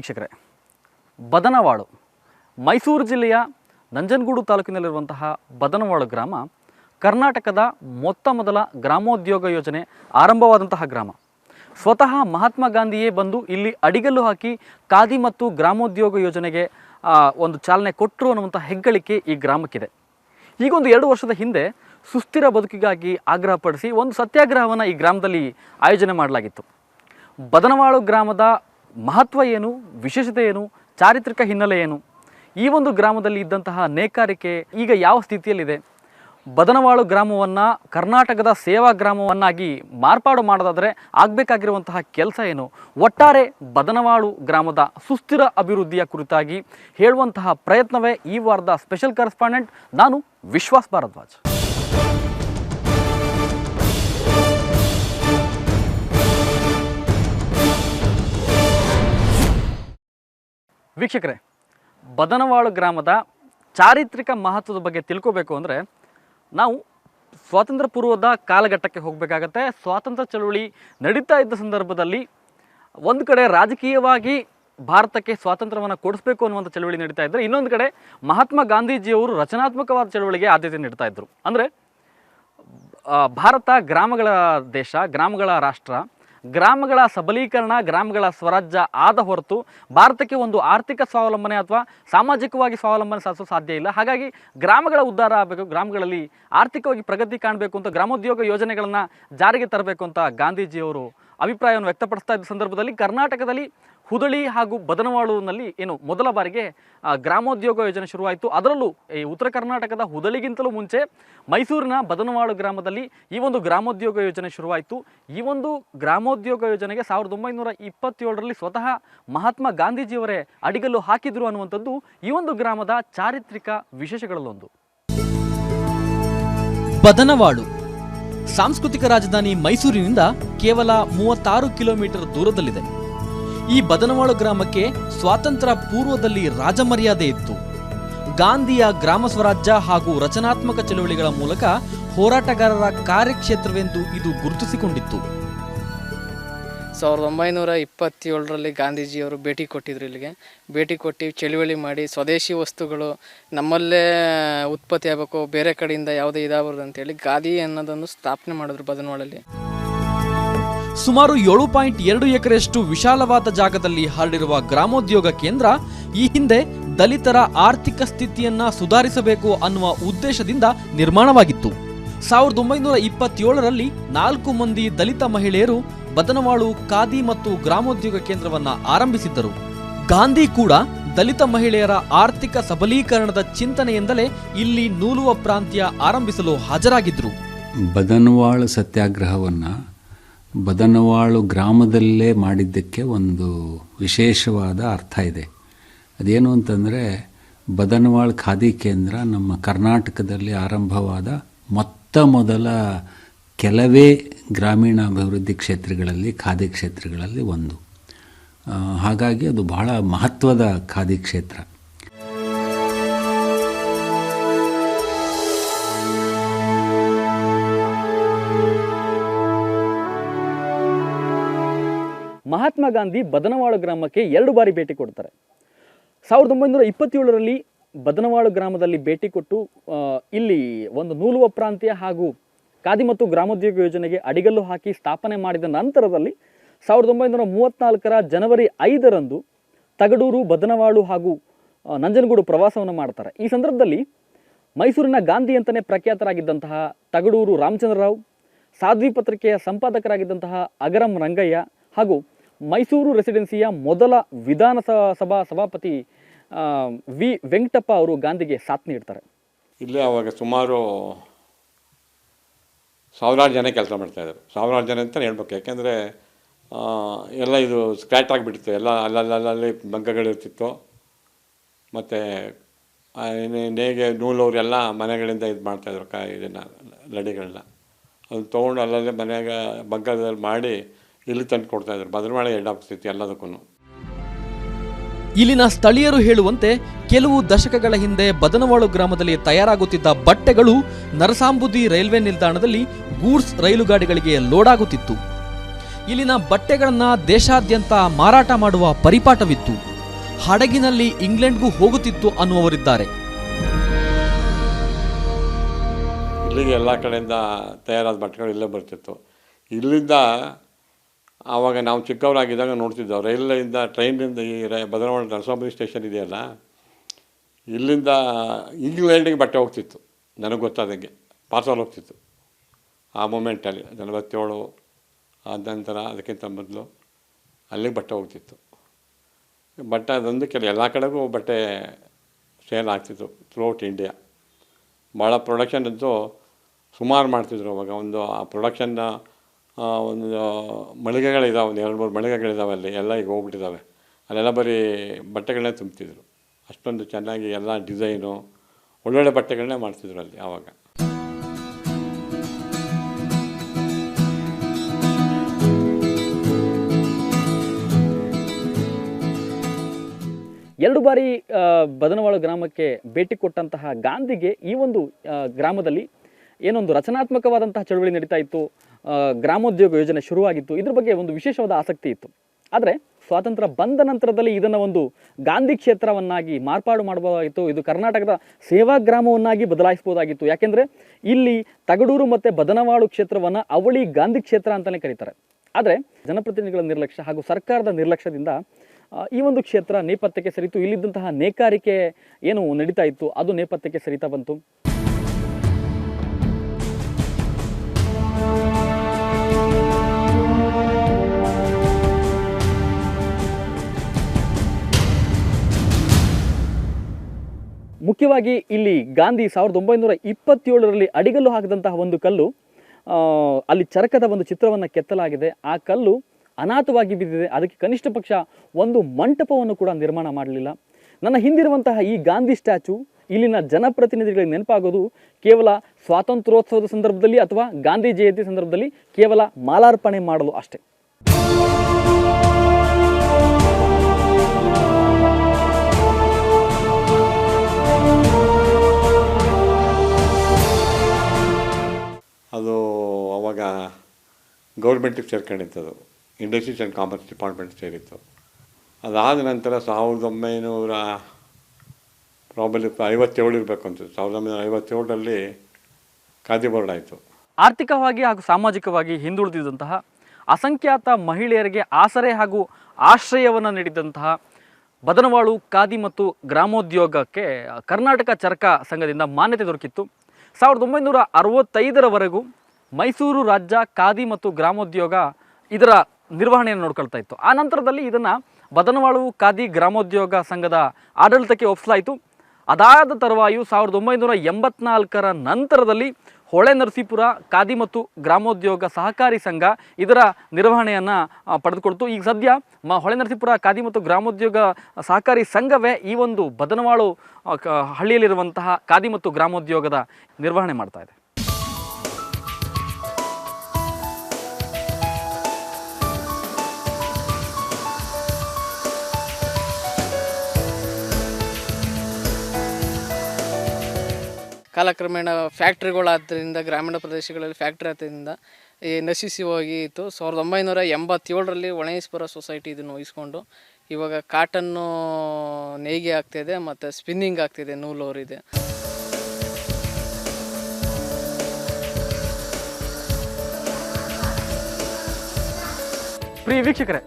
ವೀಕ್ಷಕರೇ, ಬದನವಾಳು, ಮೈಸೂರು ಜಿಲ್ಲೆಯ ನಂಜನಗೂಡು ತಾಲೂಕಿನಲ್ಲಿರುವಂತಹ ಬದನವಾಳು ಗ್ರಾಮ, ಕರ್ನಾಟಕದ ಮೊತ್ತ ಮೊದಲ ಗ್ರಾಮೋದ್ಯೋಗ ಯೋಜನೆ ಆರಂಭವಾದಂತಹ ಗ್ರಾಮ. ಸ್ವತಃ ಮಹಾತ್ಮ ಗಾಂಧಿಯೇ ಬಂದು ಇಲ್ಲಿ ಅಡಿಗಲ್ಲು ಹಾಕಿ ಖಾದಿ ಮತ್ತು ಗ್ರಾಮೋದ್ಯೋಗ ಯೋಜನೆಗೆ ಒಂದು ಚಾಲನೆ ಕೊಟ್ಟರು ಅನ್ನುವಂಥ ಹೆಗ್ಗಳಿಕೆ ಈ ಗ್ರಾಮಕ್ಕಿದೆ. ಈಗೊಂದು ಎರಡು ವರ್ಷದ ಹಿಂದೆ ಸುಸ್ಥಿರ ಬದುಕಿಗಾಗಿ ಆಗ್ರಹಪಡಿಸಿ ಒಂದು ಸತ್ಯಾಗ್ರಹವನ್ನು ಈ ಗ್ರಾಮದಲ್ಲಿ ಆಯೋಜನೆ ಮಾಡಲಾಗಿತ್ತು. ಬದನವಾಳು ಗ್ರಾಮದ ಮಹತ್ವ ಏನು, ವಿಶೇಷತೆ ಏನು, ಚಾರಿತ್ರಿಕ ಹಿನ್ನೆಲೆ ಏನು? ಈ ಒಂದು ಗ್ರಾಮದಲ್ಲಿ ಇದ್ದಂತಹ ನೇಕಾರಿಕೆ ಈಗ ಯಾವ ಸ್ಥಿತಿಯಲ್ಲಿದೆ? ಬದನವಾಳು ಗ್ರಾಮವನ್ನು, ಕರ್ನಾಟಕದ ಸೇವಾ ಗ್ರಾಮವನ್ನಾಗಿ ಮಾರ್ಪಾಡು ಮಾಡೋದಾದರೆ ಆಗಬೇಕಾಗಿರುವಂತಹ ಕೆಲಸ ಏನು? ಒಟ್ಟಾರೆ ಬದನವಾಳು ಗ್ರಾಮದ ಸುಸ್ಥಿರ ಅಭಿವೃದ್ಧಿಯ ಕುರಿತಾಗಿ ಹೇಳುವಂತಹ ಪ್ರಯತ್ನವೇ ಈ ವಾರದ ಸ್ಪೆಷಲ್ ಕರೆಸ್ಪಾಂಡೆಂಟ್ ನಾನು ವಿಶ್ವಾಸ್ ಭಾರದ್ವಾಜ್. ವೀಕ್ಷಕರೇ, ಬದನವಾಳು ಗ್ರಾಮದ ಚಾರಿತ್ರಿಕ ಮಹತ್ವದ ಬಗ್ಗೆ ತಿಳ್ಕೋಬೇಕು ಅಂದರೆ ನಾವು ಸ್ವಾತಂತ್ರ್ಯ ಪೂರ್ವದ ಕಾಲಘಟ್ಟಕ್ಕೆ ಹೋಗಬೇಕಾಗತ್ತೆ. ಸ್ವಾತಂತ್ರ್ಯ ಚಳುವಳಿ ನಡೀತಾ ಇದ್ದ ಸಂದರ್ಭದಲ್ಲಿ ಒಂದು ಕಡೆ ರಾಜಕೀಯವಾಗಿ ಭಾರತಕ್ಕೆ ಸ್ವಾತಂತ್ರ್ಯವನ್ನು ಕೊಡಿಸ್ಬೇಕು ಅನ್ನುವಂಥ ಚಳುವಳಿ ನಡೀತಾ ಇದ್ದರೆ, ಇನ್ನೊಂದು ಕಡೆ ಮಹಾತ್ಮ ಗಾಂಧೀಜಿಯವರು ರಚನಾತ್ಮಕವಾದ ಚಳುವಳಿಗೆ ಆದ್ಯತೆ ನೀಡ್ತಾ ಇದ್ದರು. ಅಂದರೆ ಭಾರತ ಗ್ರಾಮಗಳ ದೇಶ, ಗ್ರಾಮಗಳ ರಾಷ್ಟ್ರ ಗ್ರಾಮಗಳ ಸಬಲೀಕರಣ, ಗ್ರಾಮಗಳ ಸ್ವರಾಜ್ಯ ಆದ ಹೊರತು ಭಾರತಕ್ಕೆ ಒಂದು ಆರ್ಥಿಕ ಸ್ವಾವಲಂಬನೆ ಅಥವಾ ಸಾಮಾಜಿಕವಾಗಿ ಸ್ವಾವಲಂಬನೆ ಸಾಧಿಸಲು ಸಾಧ್ಯ ಇಲ್ಲ. ಹಾಗಾಗಿ ಗ್ರಾಮಗಳ ಉದ್ಧಾರ ಆಗಬೇಕು, ಗ್ರಾಮಗಳಲ್ಲಿ ಆರ್ಥಿಕವಾಗಿ ಪ್ರಗತಿ ಕಾಣಬೇಕು ಅಂತ ಗ್ರಾಮೋದ್ಯೋಗ ಯೋಜನೆಗಳನ್ನು ಜಾರಿಗೆ ತರಬೇಕು ಅಂತ ಗಾಂಧೀಜಿಯವರು ಅಭಿಪ್ರಾಯವನ್ನು ವ್ಯಕ್ತಪಡಿಸ್ತಾ ಇದ್ದ ಸಂದರ್ಭದಲ್ಲಿ ಕರ್ನಾಟಕದಲ್ಲಿ ಹುದಳಿ ಹಾಗೂ ಬದನವಾಳುನಲ್ಲಿ ಏನು ಮೊದಲ ಬಾರಿಗೆ ಗ್ರಾಮೋದ್ಯೋಗ ಯೋಜನೆ ಶುರುವಾಯಿತು. ಅದರಲ್ಲೂ ಈ ಉತ್ತರ ಕರ್ನಾಟಕದ ಹುದಳಿಗಿಂತಲೂ ಮುಂಚೆ ಮೈಸೂರಿನ ಬದನವಾಳು ಗ್ರಾಮದಲ್ಲಿ ಈ ಒಂದು ಗ್ರಾಮೋದ್ಯೋಗ ಯೋಜನೆ ಶುರುವಾಯಿತು. ಈ ಒಂದು ಗ್ರಾಮೋದ್ಯೋಗ ಯೋಜನೆಗೆ ಸಾವಿರದ ಒಂಬೈನೂರ ಇಪ್ಪತ್ತೇಳರಲ್ಲಿ ಸ್ವತಃ ಮಹಾತ್ಮ ಗಾಂಧೀಜಿಯವರೇ ಅಡಿಗಲ್ಲು ಹಾಕಿದ್ರು ಅನ್ನುವಂಥದ್ದು ಈ ಒಂದು ಗ್ರಾಮದ ಚಾರಿತ್ರಿಕ ವಿಶೇಷಗಳಲ್ಲೊಂದು. ಬದನವಾಳು, ಸಾಂಸ್ಕೃತಿಕ ರಾಜಧಾನಿ ಮೈಸೂರಿನಿಂದ ಕೇವಲ ಮೂವತ್ತಾರು ಕಿಲೋಮೀಟರ್ ದೂರದಲ್ಲಿದೆ. ಈ ಬದನವಾಳು ಗ್ರಾಮಕ್ಕೆ ಸ್ವಾತಂತ್ರ್ಯ ಪೂರ್ವದಲ್ಲಿ ರಾಜಮರ್ಯಾದೆ ಇತ್ತು. ಗಾಂಧಿಯ ಗ್ರಾಮ ಸ್ವರಾಜ್ಯ ಹಾಗೂ ರಚನಾತ್ಮಕ ಚಳುವಳಿಗಳ ಮೂಲಕ ಹೋರಾಟಗಾರರ ಕಾರ್ಯಕ್ಷೇತ್ರವೆಂದು ಇದು ಗುರುತಿಸಿಕೊಂಡಿತ್ತು. ಸಾವಿರದ ಒಂಬೈನೂರ ಇಪ್ಪತ್ತೇಳರಲ್ಲಿ ಗಾಂಧೀಜಿಯವರು ಭೇಟಿ ಕೊಟ್ಟಿದ್ರು ಇಲ್ಲಿಗೆ. ಭೇಟಿ ಕೊಟ್ಟು ಚಳುವಳಿ ಮಾಡಿ ಸ್ವದೇಶಿ ವಸ್ತುಗಳು ನಮ್ಮಲ್ಲೇ ಉತ್ಪತ್ತಿ ಆಗಬೇಕು ಬೇರೆ ಕಡೆಯಿಂದ ಯಾವುದೇ ಇದಾಗಬಾರ್ದು ಅಂತೇಳಿ ಗಾದಿ ಅನ್ನೋದನ್ನು ಸ್ಥಾಪನೆ ಮಾಡಿದ್ರು ಬದನವಾಳಲ್ಲಿ. ಸುಮಾರು ಏಳು ಪಾಯಿಂಟ್ ಎರಡು ಎಕರೆಯಷ್ಟು ವಿಶಾಲವಾದ ಜಾಗದಲ್ಲಿ ಹರಡಿರುವ ಗ್ರಾಮೋದ್ಯೋಗ ಕೇಂದ್ರ ಈ ಹಿಂದೆ ದಲಿತರ ಆರ್ಥಿಕ ಸ್ಥಿತಿಯನ್ನ ಸುಧಾರಿಸಬೇಕು ಅನ್ನುವ ಉದ್ದೇಶದಿಂದ ನಿರ್ಮಾಣವಾಗಿತ್ತು. ಸಾವಿರದ ಒಂಬೈನೂರ ಇಪ್ಪತ್ತೇಳರಲ್ಲಿ ನಾಲ್ಕು ಮಂದಿ ದಲಿತ ಮಹಿಳೆಯರು ಬದನವಾಳು, ಖಾದಿ ಮತ್ತು ಗ್ರಾಮೋದ್ಯೋಗ ಕೇಂದ್ರವನ್ನ ಆರಂಭಿಸಿದ್ದರು. ಗಾಂಧಿ ಕೂಡ ದಲಿತ ಮಹಿಳೆಯರ ಆರ್ಥಿಕ ಸಬಲೀಕರಣದ ಚಿಂತನೆಯಿಂದಲೇ ಇಲ್ಲಿ ನೂಲುವ ಪ್ರಾಂತ್ಯ ಆರಂಭಿಸಲು ಹಾಜರಾಗಿದ್ರು. ಬದನವಾಳ ಸತ್ಯಾಗ್ರಹವನ್ನು ಬದನವಾಳು ಗ್ರಾಮದಲ್ಲೇ ಮಾಡಿದ್ದಕ್ಕೆ ಒಂದು ವಿಶೇಷವಾದ ಅರ್ಥ ಇದೆ. ಅದೇನು ಅಂತಂದರೆ, ಬದನವಾಳ್ ಖಾದಿ ಕೇಂದ್ರ ನಮ್ಮ ಕರ್ನಾಟಕದಲ್ಲಿ ಆರಂಭವಾದ ಮೊತ್ತ ಮೊದಲ ಕೆಲವೇ ಗ್ರಾಮೀಣಾಭಿವೃದ್ಧಿ ಕ್ಷೇತ್ರಗಳಲ್ಲಿ, ಖಾದಿ ಕ್ಷೇತ್ರಗಳಲ್ಲಿ ಒಂದು. ಹಾಗಾಗಿ ಅದು ಬಹಳ ಮಹತ್ವದ ಖಾದಿ ಕ್ಷೇತ್ರ. ಗಾಂಧಿ ಬದನವಾಳು ಗ್ರಾಮಕ್ಕೆ ಎರಡು ಬಾರಿ ಭೇಟಿ ಕೊಡ್ತಾರೆ. ಸಾವಿರದ ಒಂಬೈನೂರ ಇಪ್ಪತ್ತೇಳರಲ್ಲಿ ಬದನವಾಳು ಗ್ರಾಮದಲ್ಲಿ ಭೇಟಿ ಕೊಟ್ಟು ಇಲ್ಲಿ ಒಂದು ನೂಲುವ ಪ್ರಾಂತ್ಯ ಹಾಗೂ ಖಾದಿ ಮತ್ತು ಗ್ರಾಮೋದ್ಯೋಗ ಯೋಜನೆಗೆ ಅಡಿಗಲ್ಲು ಹಾಕಿ ಸ್ಥಾಪನೆ ಮಾಡಿದ ನಂತರದಲ್ಲಿ ಸಾವಿರದ ಒಂಬೈನೂರ ಮೂವತ್ತ್ನಾಲ್ಕರ ಜನವರಿ ಐದರಂದು ತಗಡೂರು, ಬದನವಾಳು ಹಾಗೂ ನಂಜನಗೂಡು ಪ್ರವಾಸವನ್ನು ಮಾಡ್ತಾರೆ. ಈ ಸಂದರ್ಭದಲ್ಲಿ ಮೈಸೂರಿನ ಗಾಂಧಿ ಅಂತಲೇ ಪ್ರಖ್ಯಾತರಾಗಿದ್ದಂತಹ ತಗಡೂರು ರಾಮಚಂದ್ರರಾವ್, ಸಾಧ್ವಿ ಪತ್ರಿಕೆಯ ಸಂಪಾದಕರಾಗಿದ್ದಂತಹ ಅಗರಂ ರಂಗಯ್ಯ ಹಾಗೂ ಮೈಸೂರು ರೆಸಿಡೆನ್ಸಿಯ ಮೊದಲ ವಿಧಾನಸಭಾ ಸಭಾ ಸಭಾಪತಿ ವಿ. ವೆಂಕಟಪ್ಪ ಅವರು ಗಾಂಧಿಗೆ ಸಾಥ್ ನೀಡ್ತಾರೆ. ಇಲ್ಲೇ ಅವಾಗ ಸುಮಾರು ಸಾವಿರಾರು ಜನ ಕೆಲಸ ಮಾಡ್ತಾಯಿದ್ರು ಸಾವಿರಾರು ಜನ ಅಂತಲೇ ಹೇಳ್ಬೇಕು. ಯಾಕೆಂದರೆ ಎಲ್ಲ ಇದು ಸ್ಕ್ರ್ಯಾಚ್ ಆಗಿಬಿಡ್ತು ಎಲ್ಲ ಅಲ್ಲಲ್ಲಲ್ಲಿ ಬಂಕಗಳಿರ್ತಿತ್ತು ಮತ್ತು ನೇಗೆ ನೂಲವ್ರೆಲ್ಲ ಮನೆಗಳಿಂದ ಇದು ಮಾಡ್ತಾಯಿದ್ರು ಕ, ಇದನ್ನು ಲಡಿಗಳನ್ನ. ಅದನ್ನ ತೊಗೊಂಡು ಅಲ್ಲಲ್ಲೇ ಮನೆಗೆ ಬಂಕದಲ್ಲಿ ಮಾಡಿ ಇಲ್ಲಿ ತಂದು ಕೊಡ್ತಾಯಿದ್ರು ಬದಲಾವಣೆ ಸ್ಥಿತಿ ಎಲ್ಲದಕ್ಕೂ ಇಲ್ಲಿನ ಸ್ಥಳೀಯರು ಹೇಳುವಂತೆ ಕೆಲವು ದಶಕಗಳ ಹಿಂದೆ ಬದನವಾಳು ಗ್ರಾಮದಲ್ಲಿ ತಯಾರಾಗುತ್ತಿದ್ದ ಬಟ್ಟೆಗಳು ನರಸಾಂಬುದಿ ರೈಲ್ವೆ ನಿಲ್ದಾಣದಲ್ಲಿ ಗೂಡ್ಸ್ ರೈಲುಗಾಡಿಗಳಿಗೆ ಲೋಡ್ ಆಗುತ್ತಿತ್ತು ಇಲ್ಲಿನ ಬಟ್ಟೆಗಳನ್ನು ದೇಶಾದ್ಯಂತ ಮಾರಾಟ ಮಾಡುವ ಪರಿಪಾಠವಿತ್ತು. ಹಡಗಿನಲ್ಲಿ ಇಂಗ್ಲೆಂಡ್ಗೂ ಹೋಗುತ್ತಿತ್ತು ಅನ್ನುವವರಿದ್ದಾರೆ. ಇಲ್ಲಿಗೆ ಎಲ್ಲ ಕಡೆಯಿಂದ ತಯಾರಾದ ಬಟ್ಟೆಗಳು ಇಲ್ಲೇ ಬರ್ತಿತ್ತು. ಇಲ್ಲಿಂದ ಆವಾಗ ನಾವು ಚಿಕ್ಕವರಾಗಿದ್ದಾಗ ನೋಡ್ತಿದ್ದೆವು ರೈಲಿಂದ ಟ್ರೈನಿಂದ ಈ ರೈ, ಬದಲಾವಣೆ ನರಸಾಪುರಿ ಸ್ಟೇಷನ್ ಇದೆಯಲ್ಲ, ಇಲ್ಲಿಂದ ಇಂಗ್ಲೆಂಡಿಗೆ ಬಟ್ಟೆ ಹೋಗ್ತಿತ್ತು, ನನಗೆ ಗೊತ್ತಾದಂಗೆ, ಪಾರ್ಸಲ್ ಹೋಗ್ತಿತ್ತು. ಆ ಮೂಮೆಂಟಲ್ಲಿ ನಲವತ್ತೇಳು, ಆದ ನಂತರ ಅದಕ್ಕಿಂತ ಮೊದಲು ಅಲ್ಲಿಗೆ ಬಟ್ಟೆ ಹೋಗ್ತಿತ್ತು. ಬಟ್ಟೆ ಅದೊಂದು ಕೆಲ, ಎಲ್ಲ ಕಡೆಗೂ ಬಟ್ಟೆ ಸೇಲ್ ಆಗ್ತಿತ್ತು ಥ್ರೂಔಟ್ ಇಂಡಿಯಾ ಭಾಳ ಪ್ರೊಡಕ್ಷನ್ ಅಂತೂ ಸುಮಾರು ಮಾಡ್ತಿದ್ರು ಅವಾಗ, ಒಂದು ಆ ಪ್ರೊಡಕ್ಷನ್ನ ಒಂದು ಮಳಿಗೆಗಳಿದ್ದಾವೆ ಒಂದು ಎರಡು, ಮೂರು ಮಳಿಗೆಗಳಿದ್ದಾವೆ ಅಲ್ಲಿ ಎಲ್ಲ ಈಗ ಹೋಗ್ಬಿಟ್ಟಿದ್ದಾವೆ ಅಲ್ಲೆಲ್ಲ ಬರೀ ಬಟ್ಟೆಗಳನ್ನೇ ತುಂಬ್ತಿದ್ರು. ಅಷ್ಟೊಂದು ಚೆನ್ನಾಗಿ ಎಲ್ಲ ಡಿಸೈನು, ಒಳ್ಳೊಳ್ಳೆ ಬಟ್ಟೆಗಳನ್ನೇ ಮಾಡ್ತಿದ್ರು ಅಲ್ಲಿ ಆವಾಗ. ಎರಡು ಬಾರಿ ಬದನವಾಳ ಗ್ರಾಮಕ್ಕೆ ಭೇಟಿ ಕೊಟ್ಟಂತಹ ಗಾಂಧಿಗೆ ಈ ಒಂದು ಗ್ರಾಮದಲ್ಲಿ ಏನೊಂದು ರಚನಾತ್ಮಕವಾದಂತಹ ಚಳುವಳಿ ನಡೀತಾ ಇತ್ತು. ಗ್ರಾಮೋದ್ಯೋಗ ಯೋಜನೆ ಶುರುವಾಗಿತ್ತು. ಇದ್ರ ಬಗ್ಗೆ ಒಂದು ವಿಶೇಷವಾದ ಆಸಕ್ತಿ ಇತ್ತು. ಆದರೆ ಸ್ವಾತಂತ್ರ್ಯ ಬಂದ ನಂತರದಲ್ಲಿ ಇದನ್ನು ಒಂದು ಗಾಂಧಿ ಕ್ಷೇತ್ರವನ್ನಾಗಿ ಮಾರ್ಪಾಡು ಮಾಡಬಹುದಾಗಿತ್ತು ಇದು ಕರ್ನಾಟಕದ ಸೇವಾ ಗ್ರಾಮವನ್ನಾಗಿ ಬದಲಾಯಿಸಬಹುದಾಗಿತ್ತು. ಯಾಕೆಂದರೆ ಇಲ್ಲಿ ತಗಡೂರು ಮತ್ತು ಬದನವಾಳು ಕ್ಷೇತ್ರವನ್ನು ಅವಳಿ ಗಾಂಧಿ ಕ್ಷೇತ್ರ ಅಂತಲೇ ಕರೀತಾರೆ. ಆದರೆ ಜನಪ್ರತಿನಿಧಿಗಳ ನಿರ್ಲಕ್ಷ್ಯ ಹಾಗೂ ಸರ್ಕಾರದ ನಿರ್ಲಕ್ಷ್ಯದಿಂದ ಈ ಒಂದು ಕ್ಷೇತ್ರ ನೇಪಥ್ಯಕ್ಕೆ ಸರಿತು. ಇಲ್ಲಿದ್ದಂತಹ ನೇಕಾರಿಕೆ ಏನು ನಡೀತಾ ಇತ್ತು? ಅದು ನೇಪಥ್ಯಕ್ಕೆ ಸರಿತಾ ಬಂತು. ಮುಖ್ಯವಾಗಿ ಇಲ್ಲಿ ಗಾಂಧಿ ಸಾವಿರದ ಒಂಬೈನೂರ ಇಪ್ಪತ್ತೇಳರಲ್ಲಿ ಅಡಿಗಲ್ಲು ಹಾಕಿದಂತಹ ಒಂದು ಕಲ್ಲು ಅಲ್ಲಿ ಚರಕದ ಒಂದು ಚಿತ್ರವನ್ನು ಕೆತ್ತಲಾಗಿದೆ. ಆ ಕಲ್ಲು ಅನಾಥವಾಗಿ ಬಿದ್ದಿದೆ. ಅದಕ್ಕೆ ಕನಿಷ್ಠ ಪಕ್ಷ ಒಂದು ಮಂಟಪವನ್ನು ಕೂಡ ನಿರ್ಮಾಣ ಮಾಡಲಿಲ್ಲ. ನನ್ನ ಹಿಂದಿರುವಂತಹ ಈ ಗಾಂಧಿ ಸ್ಟ್ಯಾಚು ಇಲ್ಲಿನ ಜನಪ್ರತಿನಿಧಿಗಳಿಗೆ ನೆನಪಾಗೋದು ಕೇವಲ ಸ್ವಾತಂತ್ರ್ಯೋತ್ಸವದ ಸಂದರ್ಭದಲ್ಲಿ ಅಥವಾ ಗಾಂಧಿ ಜಯಂತಿ ಸಂದರ್ಭದಲ್ಲಿ ಕೇವಲ ಮಾಲಾರ್ಪಣೆ ಮಾಡಲು ಅಷ್ಟೇ. ಅದು ಅವಾಗ ಗೌರ್ಮೆಂಟಿಗೆ ಸೇರ್ಕೊಂಡಿತ್ತದು ಇಂಡಸ್ಟ್ರೀಸ್ ಆ್ಯಂಡ್ ಕಾಮರ್ಸ್ ಡಿಪಾರ್ಟ್ಮೆಂಟ್ ಸೇರಿತ್ತು. ಅದಾದ ನಂತರ ಸಾವಿರದ ಒಂಬೈನೂರ ಪ್ರಾಬಲಿ ಐವತ್ತೇಳು ಇರಬೇಕು ಅಂತ. ಸಾವಿರದ ಒಂಬೈನೂರ ಐವತ್ತೇಳರಲ್ಲಿ ಖಾದಿ ಬೋರ್ಡ್ ಆಯಿತು. ಆರ್ಥಿಕವಾಗಿ ಹಾಗೂ ಸಾಮಾಜಿಕವಾಗಿ ಹಿಂದುಳಿದಿದ್ದಂತಹ, ಅಸಂಖ್ಯಾತ ಮಹಿಳೆಯರಿಗೆ ಆಸರೆ ಹಾಗೂ ಆಶ್ರಯವನ್ನು ನೀಡಿದಂತಹ ಬದನವಾಳು ಖಾದಿ ಮತ್ತು ಗ್ರಾಮೋದ್ಯೋಗಕ್ಕೆ ಕರ್ನಾಟಕ ಚರಕ ಸಂಘದಿಂದ ಮಾನ್ಯತೆ ದೊರಕಿತ್ತು. ಸಾವಿರದ ಒಂಬೈನೂರ ಅರವತ್ತೈದರವರೆಗೂ ಮೈಸೂರು ರಾಜ್ಯ ಖಾದಿ ಮತ್ತು ಗ್ರಾಮೋದ್ಯೋಗ ಇದರ ನಿರ್ವಹಣೆಯನ್ನು ನೋಡ್ಕೊಳ್ತಾ ಇತ್ತು. ಆ ನಂತರದಲ್ಲಿ ಇದನ್ನು ಬದನವಾಳು ಖಾದಿ ಗ್ರಾಮೋದ್ಯೋಗ ಸಂಘದ ಆಡಳಿತಕ್ಕೆ ಒಪ್ಪಿಸಲಾಯಿತು ಅದಾದ ತರುವಾಯು ಸಾವಿರದ ಒಂಬೈನೂರ ಎಂಬತ್ನಾಲ್ಕರ ನಂತರದಲ್ಲಿ ಹೊಳೆ ನರಸೀಪುರ, ಖಾದಿ ಮತ್ತು ಗ್ರಾಮೋದ್ಯೋಗ ಸಹಕಾರಿ ಸಂಘ ಇದರ ನಿರ್ವಹಣೆಯನ್ನು ಪಡೆದುಕೊಳ್ತು. ಈಗ ಸದ್ಯ ಮ, ಹೊಳೆ ನರಸೀಪುರ, ಖಾದಿ ಮತ್ತು ಗ್ರಾಮೋದ್ಯೋಗ ಸಹಕಾರಿ ಸಂಘವೇ ಈ ಒಂದು ಬದನವಾಳು ಹಳ್ಳಿಯಲ್ಲಿರುವಂತಹ ಖಾದಿ ಮತ್ತು ಗ್ರಾಮೋದ್ಯೋಗದ ನಿರ್ವಹಣೆ ಮಾಡ್ತಾ ಇದೆ. ಕಾಲಕ್ರಮೇಣ ಫ್ಯಾಕ್ಟ್ರಿಗಳಾದ್ದರಿಂದ ಗ್ರಾಮೀಣ ಪ್ರದೇಶಗಳಲ್ಲಿ ಫ್ಯಾಕ್ಟ್ರಿ ಆದ್ದರಿಂದ ಈ ನಶಿಸಿ ಹೋಗಿತ್ತು ಸಾವಿರದ ಒಂಬೈನೂರ ಎಂಬತ್ತೇಳರಲ್ಲಿ ಒಣೇಶ್ವರ ಸೊಸೈಟಿ ಇದನ್ನು ವಹಿಸ್ಕೊಂಡು, ಇವಾಗ ಕಾಟನ್ನು ನೇಯ್ಗೆ ಆಗ್ತಿದೆ ಮತ್ತು ಸ್ಪಿನ್ನಿಂಗ್ ಆಗ್ತಿದೆ ನೂಲೋರಿದೆ. ಪ್ರಿಯ ವೀಕ್ಷಕರೇ